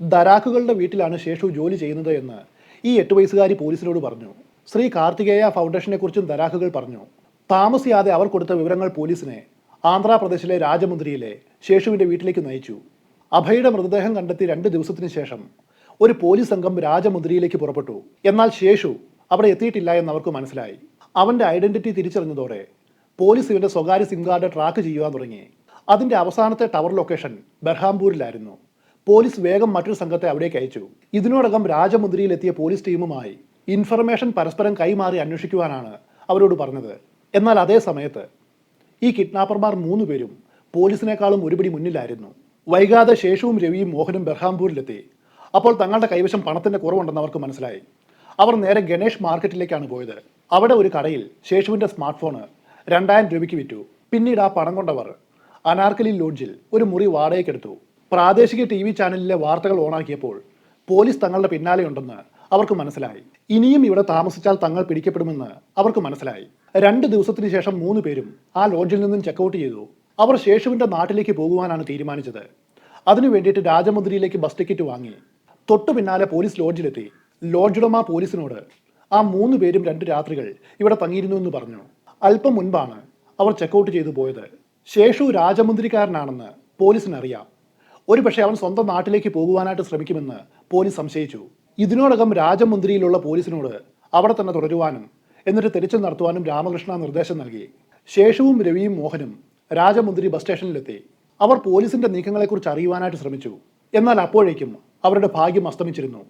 ദരാക്കുകളുടെ വീട്ടിലാണ് ശേഷു ജോലി ചെയ്യുന്നത് എന്ന് ഈ എട്ട് വയസ്സുകാരി പോലീസിനോട് പറഞ്ഞു. ശ്രീ കാർത്തികേയ ഫൗണ്ടേഷനെക്കുറിച്ചും ദരാക്കുകൾ പറഞ്ഞു. താമസിയാതെ അവർ കൊടുത്ത വിവരങ്ങൾ പോലീസിനെ ആന്ധ്രാപ്രദേശിലെ രാജമുന്ദ്രിയിലെ ശേഷുവിന്റെ വീട്ടിലേക്ക് നയിച്ചു. അഭയുടെ മൃതദേഹം കണ്ടെത്തി രണ്ട് ദിവസത്തിന് ശേഷം ഒരു പോലീസ് സംഘം രാജമുന്ദ്രിയിലേക്ക് പുറപ്പെട്ടു. എന്നാൽ ശേഷു അവിടെ എത്തിയിട്ടില്ല എന്ന് അവർക്ക് മനസ്സിലായി. അവന്റെ ഐഡന്റിറ്റി തിരിച്ചറിഞ്ഞതോടെ പോലീസ് ഇവന്റെ സ്വകാര്യ സിം കാർഡ് ട്രാക്ക് ചെയ്യുവാൻ തുടങ്ങി. അതിന്റെ അവസാനത്തെ ടവർ ലൊക്കേഷൻ ബർഹാംപൂരിലായിരുന്നു. പോലീസ് വേഗം മറ്റൊരു സംഘത്തെ അവിടേക്ക് അയച്ചു. ഇതിനോടകം രാജമുദ്രയിലെത്തിയ പോലീസ് ടീമുമായി ഇൻഫർമേഷൻ പരസ്പരം കൈമാറി അന്വേഷിക്കുവാനാണ് അവരോട് പറഞ്ഞത്. എന്നാൽ അതേ സമയത്ത് ഈ കിഡ്നാപ്പർമാർ മൂന്ന് പേരും പോലീസിനേക്കാളും ഒരുപടി മുന്നിലായിരുന്നു. വൈകാതെ ശേഷവും രവിയും മോഹനും ബർഹാംപൂരിലെത്തി. അപ്പോൾ തങ്ങളുടെ കൈവശം പണത്തിന്റെ കുറവുണ്ടെന്ന് അവർക്ക് മനസ്സിലായി. അവർ നേരെ ഗണേഷ് മാർക്കറ്റിലേക്കാണ് പോയത്. അവിടെ ഒരു കടയിൽ ശേഷുവിന്റെ സ്മാർട്ട് ഫോണ് രണ്ടായിരം രൂപയ്ക്ക് വിറ്റു. പിന്നീട് ആ പണം കൊണ്ടവർ അനാർക്കലി ലോഡ്ജിൽ ഒരു മുറി വാടകയ്ക്കെടുത്തു പ്രാദേശിക ടി വി ചാനലിലെ വാർത്തകൾ ഓണാക്കിയപ്പോൾ പോലീസ് തങ്ങളുടെ പിന്നാലെയുണ്ടെന്ന് അവർക്ക് മനസ്സിലായി. ഇനിയും ഇവിടെ താമസിച്ചാൽ തങ്ങൾ പിടിക്കപ്പെടുമെന്ന് അവർക്ക് മനസ്സിലായി. രണ്ട് ദിവസത്തിന് ശേഷം മൂന്ന് പേരും ആ ലോഡ്ജിൽ നിന്നും ചെക്കൗട്ട് ചെയ്തു. അവർ ശേഷുവിന്റെ നാട്ടിലേക്ക് പോകുവാനാണ് തീരുമാനിച്ചത്. അതിനു വേണ്ടിയിട്ട് രാജമുദ്രിയിലേക്ക് ബസ് ടിക്കറ്റ് വാങ്ങി. തൊട്ടു പിന്നാലെ പോലീസ് ലോഡ്ജിലെത്തി. ലോഡ്ജുടമ പോലീസിനോട് ആ മൂന്ന് പേരും രണ്ട് രാത്രികൾ ഇവിടെ തങ്ങിയിരുന്നു എന്ന് പറഞ്ഞു. അല്പം മുൻപാണ് അവർ ചെക്കൗട്ട് ചെയ്തു പോയത്. ശേഷു രാജമുന്തിരിക്കാരനാണെന്ന് പോലീസിനറിയാം. ഒരു പക്ഷേ അവൻ സ്വന്തം നാട്ടിലേക്ക് പോകുവാനായിട്ട് ശ്രമിക്കുമെന്ന് പോലീസ് സംശയിച്ചു. ഇതിനോടകം രാജമുന്തിരിയിലുള്ള പോലീസിനോട് അവിടെ തന്നെ തുടരുവാനും എന്നിട്ട് തിരിച്ചു നടത്തുവാനും രാമകൃഷ്ണ നിർദ്ദേശം നൽകി. ശേഷുവും രവിയും മോഹനും രാജമുന്തിരി ബസ് സ്റ്റേഷനിലെത്തി. അവർ പോലീസിന്റെ നീക്കങ്ങളെക്കുറിച്ച് അറിയുവാനായിട്ട് ശ്രമിച്ചു. എന്നാൽ അപ്പോഴേക്കും അവരുടെ ഭാഗ്യം അസ്തമിച്ചിരുന്നു.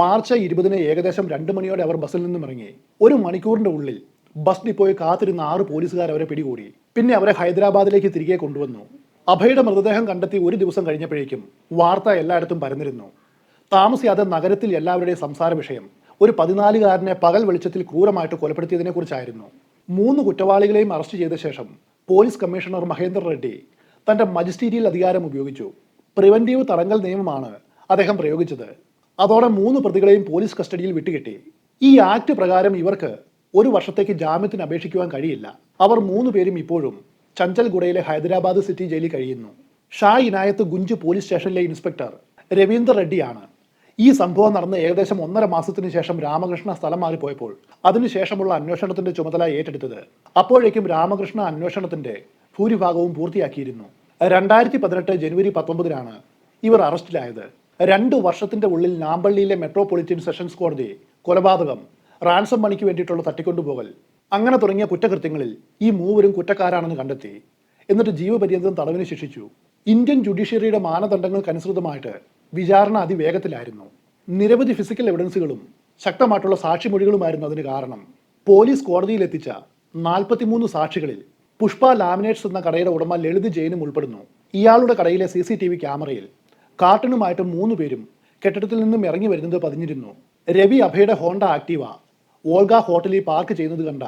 മാർച്ച് ഇരുപതിന് ഏകദേശം രണ്ട് മണിയോടെ അവർ ബസ്സിൽ നിന്നും ഇറങ്ങി. ഒരു മണിക്കൂറിന്റെ ഉള്ളിൽ ബസ് ഡിപ്പോയിൽ കാത്തിരുന്ന ആറ് പോലീസുകാർ അവരെ പിടികൂടി. പിന്നെ അവരെ ഹൈദരാബാദിലേക്ക് തിരികെ കൊണ്ടുവന്നു. അഭയുടെ മൃതദേഹം കണ്ടെത്തി ഒരു ദിവസം കഴിഞ്ഞപ്പോഴേക്കും വാർത്ത എല്ലായിടത്തും പരന്നിരുന്നു. താമസിയാതെ നഗരത്തിൽ എല്ലാവരുടെയും സംസാര വിഷയം ഒരു പതിനാലുകാരനെ പകൽ വെളിച്ചത്തിൽ ക്രൂരമായിട്ട് കൊലപ്പെടുത്തിയതിനെക്കുറിച്ചായിരുന്നു മൂന്ന് കുറ്റവാളികളെയും അറസ്റ്റ് ചെയ്ത ശേഷം പോലീസ് കമ്മീഷണർ മഹേന്ദ്ര റെഡ്ഡി തന്റെ മജിസ്റ്റീരിയൽ അധികാരം ഉപയോഗിച്ചു. പ്രിവന്റീവ് തടങ്കൽ നിയമമാണ് അദ്ദേഹം പ്രയോഗിച്ചത്. അതോടെ മൂന്ന് പ്രതികളെയും പോലീസ് കസ്റ്റഡിയിൽ വിട്ടുകിട്ടി. ഈ ആക്ട് പ്രകാരം ഇവർക്ക് ഒരു വർഷത്തേക്ക് ജാമ്യത്തിന് അപേക്ഷിക്കുവാൻ കഴിയില്ല. അവർ മൂന്ന് പേരും ഇപ്പോഴും ചഞ്ചൽഗുഡയിലെ ഹൈദരാബാദ് സിറ്റി ജയിലിൽ കഴിയുന്നു. ഷാ ഇനായത്ത് ഗുഞ്ച് പോലീസ് സ്റ്റേഷനിലെ ഇൻസ്പെക്ടർ രവീന്ദർ റെഡ്ഡിയാണ്. ഈ സംഭവം നടന്ന് ഏകദേശം ഒന്നര മാസത്തിന് ശേഷം രാമകൃഷ്ണ സ്ഥലം മാറിപ്പോയപ്പോൾ അതിനുശേഷമുള്ള അന്വേഷണത്തിന്റെ ചുമതല ഏറ്റെടുത്തത്. അപ്പോഴേക്കും രാമകൃഷ്ണ അന്വേഷണത്തിന്റെ ഭൂരിഭാഗവും പൂർത്തിയാക്കിയിരുന്നു. രണ്ടായിരത്തി പതിനെട്ട് ജനുവരി പത്തൊമ്പതിനാണ് ഇവർ അറസ്റ്റിലായത്. രണ്ടു വർഷത്തിന്റെ ഉള്ളിൽ നാമ്പള്ളിയിലെ മെട്രോപൊളിറ്റൻ സെഷൻസ് കോടതി കൊലപാതകം റാൻസം മണിക്ക് വേണ്ടിയിട്ടുള്ള തട്ടിക്കൊണ്ടുപോകൽ അങ്ങനെ തുടങ്ങിയ കുറ്റകൃത്യങ്ങളിൽ ഈ മൂവരും കുറ്റക്കാരാണെന്ന് കണ്ടെത്തി. എന്നിട്ട് ജീവപര്യന്തം തടവിന് ശിക്ഷിച്ചു. ഇന്ത്യൻ ജുഡീഷ്യറിയുടെ മാനദണ്ഡങ്ങൾക്കനുസൃതമായിട്ട് വിചാരണ അതിവേഗത്തിലായിരുന്നു. നിരവധി ഫിസിക്കൽ എവിഡൻസുകളും ശക്തമായിട്ടുള്ള സാക്ഷിമൊഴികളുമായിരുന്നു അതിന് കാരണം. പോലീസ് കോടതിയിലെത്തിച്ച നാൽപ്പത്തിമൂന്ന് സാക്ഷികളിൽ പുഷ്പ ലാമിനേറ്റ്സ് എന്ന കടയുടെ ഉടമ ലളിത് ജെയിനും ഉൾപ്പെടുന്നു. ഇയാളുടെ കടയിലെ സി ക്യാമറയിൽ കാർട്ടനുമായിട്ട് മൂന്ന് പേരും കെട്ടിടത്തിൽ നിന്നും ഇറങ്ങി വരുന്നത് പതിഞ്ഞിരുന്നു. രവി അഭയുടെ ഹോണ്ട ആക്റ്റീവ. ഓൾഗ ഹോട്ടലിൽ പാർക്ക് ചെയ്യുന്നത് കണ്ട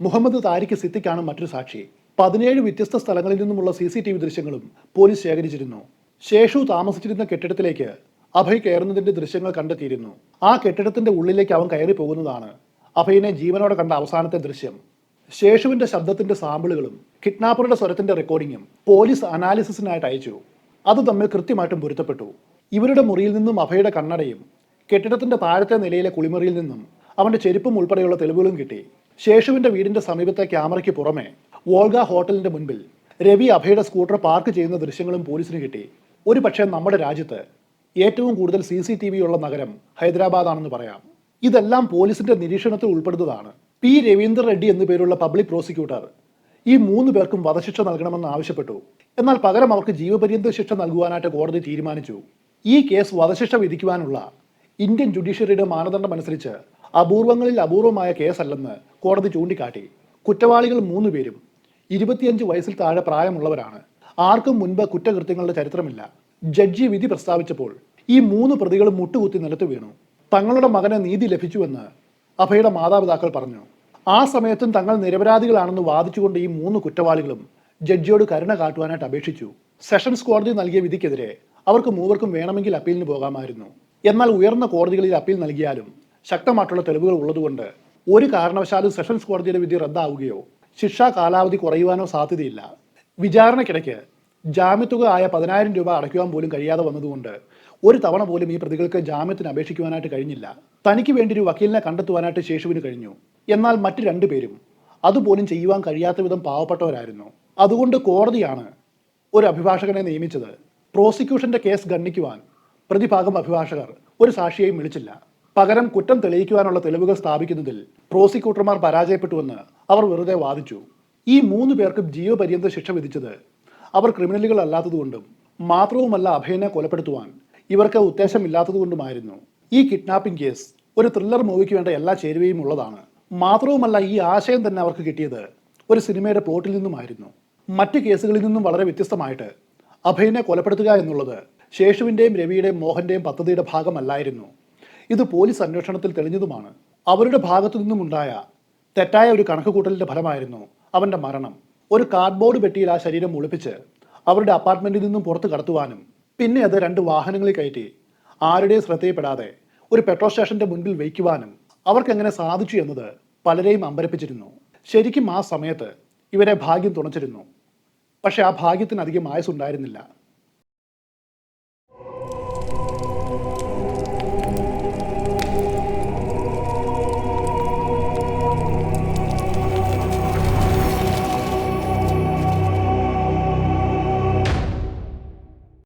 മുഹമ്മദ് താരിഖ് സിദ്ദിഖാണ് മറ്റൊരു സാക്ഷി. പതിനേഴ് വ്യത്യസ്ത സ്ഥലങ്ങളിൽ നിന്നുമുള്ള സി സി ടി വി ദൃശ്യങ്ങളും പോലീസ് ശേഖരിച്ചിരുന്നു. ശേഷു താമസിച്ചിരുന്ന കെട്ടിടത്തിലേക്ക് അഭയ് കയറുന്നതിന്റെ ദൃശ്യങ്ങൾ കണ്ടെത്തിയിരുന്നു. ആ കെട്ടിടത്തിന്റെ ഉള്ളിലേക്ക് അവൻ കയറി പോകുന്നതാണ് അഭയിനെ ജീവനോടെ കണ്ട അവസാനത്തെ ദൃശ്യം. ശേഷുവിന്റെ ശബ്ദത്തിന്റെ സാമ്പിളുകളും കിഡ്നാപ്പറുടെ സ്വരത്തിന്റെ റെക്കോർഡിങ്ങും പോലീസ് അനാലിസിസിനായിട്ട് അയച്ചു. അത് തമ്മിൽ കൃത്യമായിട്ടും പൊരുത്തപ്പെട്ടു. ഇവരുടെ മുറിയിൽ നിന്നും അഭയുടെ കണ്ണടയും കെട്ടിടത്തിന്റെ താഴത്തെ നിലയിലെ കുളിമുറിയിൽ നിന്നും അവന്റെ ചെരുപ്പും ഉൾപ്പെടെയുള്ള തെളിവുകളും കിട്ടി. ശേഷുവിന്റെ വീടിന്റെ സമീപത്തെ ക്യാമറയ്ക്ക് പുറമെ വോൾഗ ഹോട്ടലിന്റെ മുൻപിൽ രവി അഭയുടെ സ്കൂട്ടർ പാർക്ക് ചെയ്യുന്ന ദൃശ്യങ്ങളും പോലീസിന് കിട്ടി. ഒരു പക്ഷേ നമ്മുടെ രാജ്യത്ത് ഏറ്റവും കൂടുതൽ സി സി ടി വി ഉള്ള നഗരം ഹൈദരാബാദാണെന്ന് പറയാം. ഇതെല്ലാം പോലീസിന്റെ നിരീക്ഷണത്തിൽ ഉൾപ്പെടുന്നതാണ്. പി രവീന്ദ്ര റെഡ്ഡി എന്നു പേരുള്ള പബ്ലിക് പ്രോസിക്യൂട്ടർ ഈ മൂന്ന് പേർക്കും വധശിക്ഷ നൽകണമെന്ന് ആവശ്യപ്പെട്ടു. എന്നാൽ പകരം അവർക്ക് ജീവപര്യന്ത ശിക്ഷ നൽകുവാനായിട്ട് കോടതി തീരുമാനിച്ചു. ഈ കേസ് വധശിക്ഷ വിധിക്കുവാനുള്ള ഇന്ത്യൻ ജുഡീഷ്യറിയുടെ മാനദണ്ഡം അനുസരിച്ച് അപൂർവങ്ങളിൽ അപൂർവമായ കേസല്ലെന്ന് കോടതി ചൂണ്ടിക്കാട്ടി. കുറ്റവാളികൾ മൂന്ന് പേരും ഇരുപത്തിയഞ്ച് വയസ്സിൽ താഴെ പ്രായമുള്ളവരാണ്. ആർക്കും മുൻപ് കുറ്റകൃത്യങ്ങളുടെ ചരിത്രമില്ല. ജഡ്ജി വിധി പ്രസ്താവിച്ചപ്പോൾ ഈ മൂന്ന് പ്രതികളും മുട്ടുകുത്തി നിലത്ത് വീണു. തങ്ങളുടെ മകനെ നീതി ലഭിച്ചുവെന്ന് അഭയുടെ മാതാപിതാക്കൾ പറഞ്ഞു. ആ സമയത്തും തങ്ങൾ നിരപരാധികളാണെന്ന് വാദിച്ചുകൊണ്ട് ഈ മൂന്ന് കുറ്റവാളികളും ജഡ്ജിയോട് കരുണ കാട്ടുവാനായിട്ട് അപേക്ഷിച്ചു. സെഷൻസ് കോടതി നൽകിയ വിധിക്കെതിരെ അവർക്ക് മൂവർക്കും വേണമെങ്കിൽ അപ്പീലിന് പോകാമായിരുന്നു. എന്നാൽ ഉയർന്ന കോടതികളിൽ അപ്പീൽ നൽകിയാലും ശക്തമായിട്ടുള്ള തെളിവുകൾ ഉള്ളതുകൊണ്ട് ഒരു കാരണവശാലും സെഷൻസ് കോടതിയുടെ വിധി റദ്ദാവുകയോ ശിക്ഷാ കാലാവധി കുറയുവാനോ സാധ്യതയില്ല. വിചാരണയ്ക്കിടയ്ക്ക് ജാമ്യത്തുക ആയ പതിനായിരം രൂപ അടയ്ക്കുവാൻ പോലും കഴിയാതെ വന്നതുകൊണ്ട് ഒരു തവണ പോലും ഈ പ്രതികൾക്ക് ജാമ്യത്തിന് അപേക്ഷിക്കുവാനായിട്ട് കഴിഞ്ഞില്ല. തനിക്ക് വേണ്ടി ഒരു വക്കീലിനെ കണ്ടെത്തുവാനായിട്ട് ശേഷുവിന് കഴിഞ്ഞു. എന്നാൽ മറ്റു രണ്ടുപേരും അതുപോലും ചെയ്യുവാൻ കഴിയാത്ത വിധം പാവപ്പെട്ടവരായിരുന്നു. അതുകൊണ്ട് കോടതിയാണ് ഒരു അഭിഭാഷകനെ നിയമിച്ചത്. പ്രോസിക്യൂഷന്റെ കേസ് ഗണ്ണിക്കുവാൻ പ്രതിഭാഗം അഭിഭാഷകർ ഒരു സാക്ഷിയെയും വിളിച്ചില്ല. പകരം കുറ്റം തെളിയിക്കുവാനുള്ള തെളിവുകൾ സ്ഥാപിക്കുന്നതിൽ പ്രോസിക്യൂട്ടർമാർ പരാജയപ്പെട്ടുവെന്ന് അവർ വെറുതെ വാദിച്ചു. ഈ മൂന്ന് പേർക്കും ജീവപര്യന്ത ശിക്ഷ വിധിച്ചത് അവർ ക്രിമിനലുകൾ അല്ലാത്തതുകൊണ്ടും മാത്രവുമല്ല അഭയനെ കൊലപ്പെടുത്തുവാൻ ഇവർക്ക് ഉദ്ദേശമില്ലാത്തതുകൊണ്ടുമായിരുന്നു. ഈ കിഡ്നാപ്പിംഗ് കേസ് ഒരു ത്രില്ലർ മൂവിക്ക് വേണ്ട എല്ലാ ചേരുവയും ഉള്ളതാണ്. മാത്രവുമല്ല ഈ ആശയം തന്നെ അവർക്ക് കിട്ടിയത് ഒരു സിനിമയുടെ പ്ലോട്ടിൽ നിന്നുമായിരുന്നു. മറ്റ് കേസുകളിൽ നിന്നും വളരെ വ്യത്യസ്തമായിട്ട് അഭയനെ കൊലപ്പെടുത്തുക എന്നുള്ളത് ശേഷുവിന്റെയും രവിയുടെയും മോഹന്റെയും പദ്ധതിയുടെ ഭാഗമല്ലായിരുന്നു. ഇത് പോലീസ് അന്വേഷണത്തിൽ തെളിഞ്ഞതുമാണ്. അവരുടെ ഭാഗത്തു നിന്നുമുണ്ടായ തെറ്റായ ഒരു കണക്കുകൂട്ടലിന്റെ ഫലമായിരുന്നു അവന്റെ മരണം. ഒരു കാർഡ്ബോർഡ് പെട്ടിയിൽ ആ ശരീരം ഒളിപ്പിച്ച് അവരുടെ അപ്പാർട്ട്മെന്റിൽ നിന്നും പുറത്ത് കടത്തുവാനും പിന്നെ അത് രണ്ട് വാഹനങ്ങളിൽ കയറ്റി ആരുടെയും ശ്രദ്ധയിൽപ്പെടാതെ ഒരു പെട്രോൾ സ്റ്റേഷന്റെ മുൻപിൽ വയ്ക്കുവാനും അവർക്ക് എങ്ങനെ സാധിച്ചു എന്നത് പലരെയും അമ്പരപ്പിച്ചിരുന്നു. ശരിക്കും ആ സമയത്ത് ഇവരെ ഭാഗ്യം തുണച്ചിരുന്നു. പക്ഷെ ആ ഭാഗ്യത്തിന് അധികം ആയുസുണ്ടായിരുന്നില്ല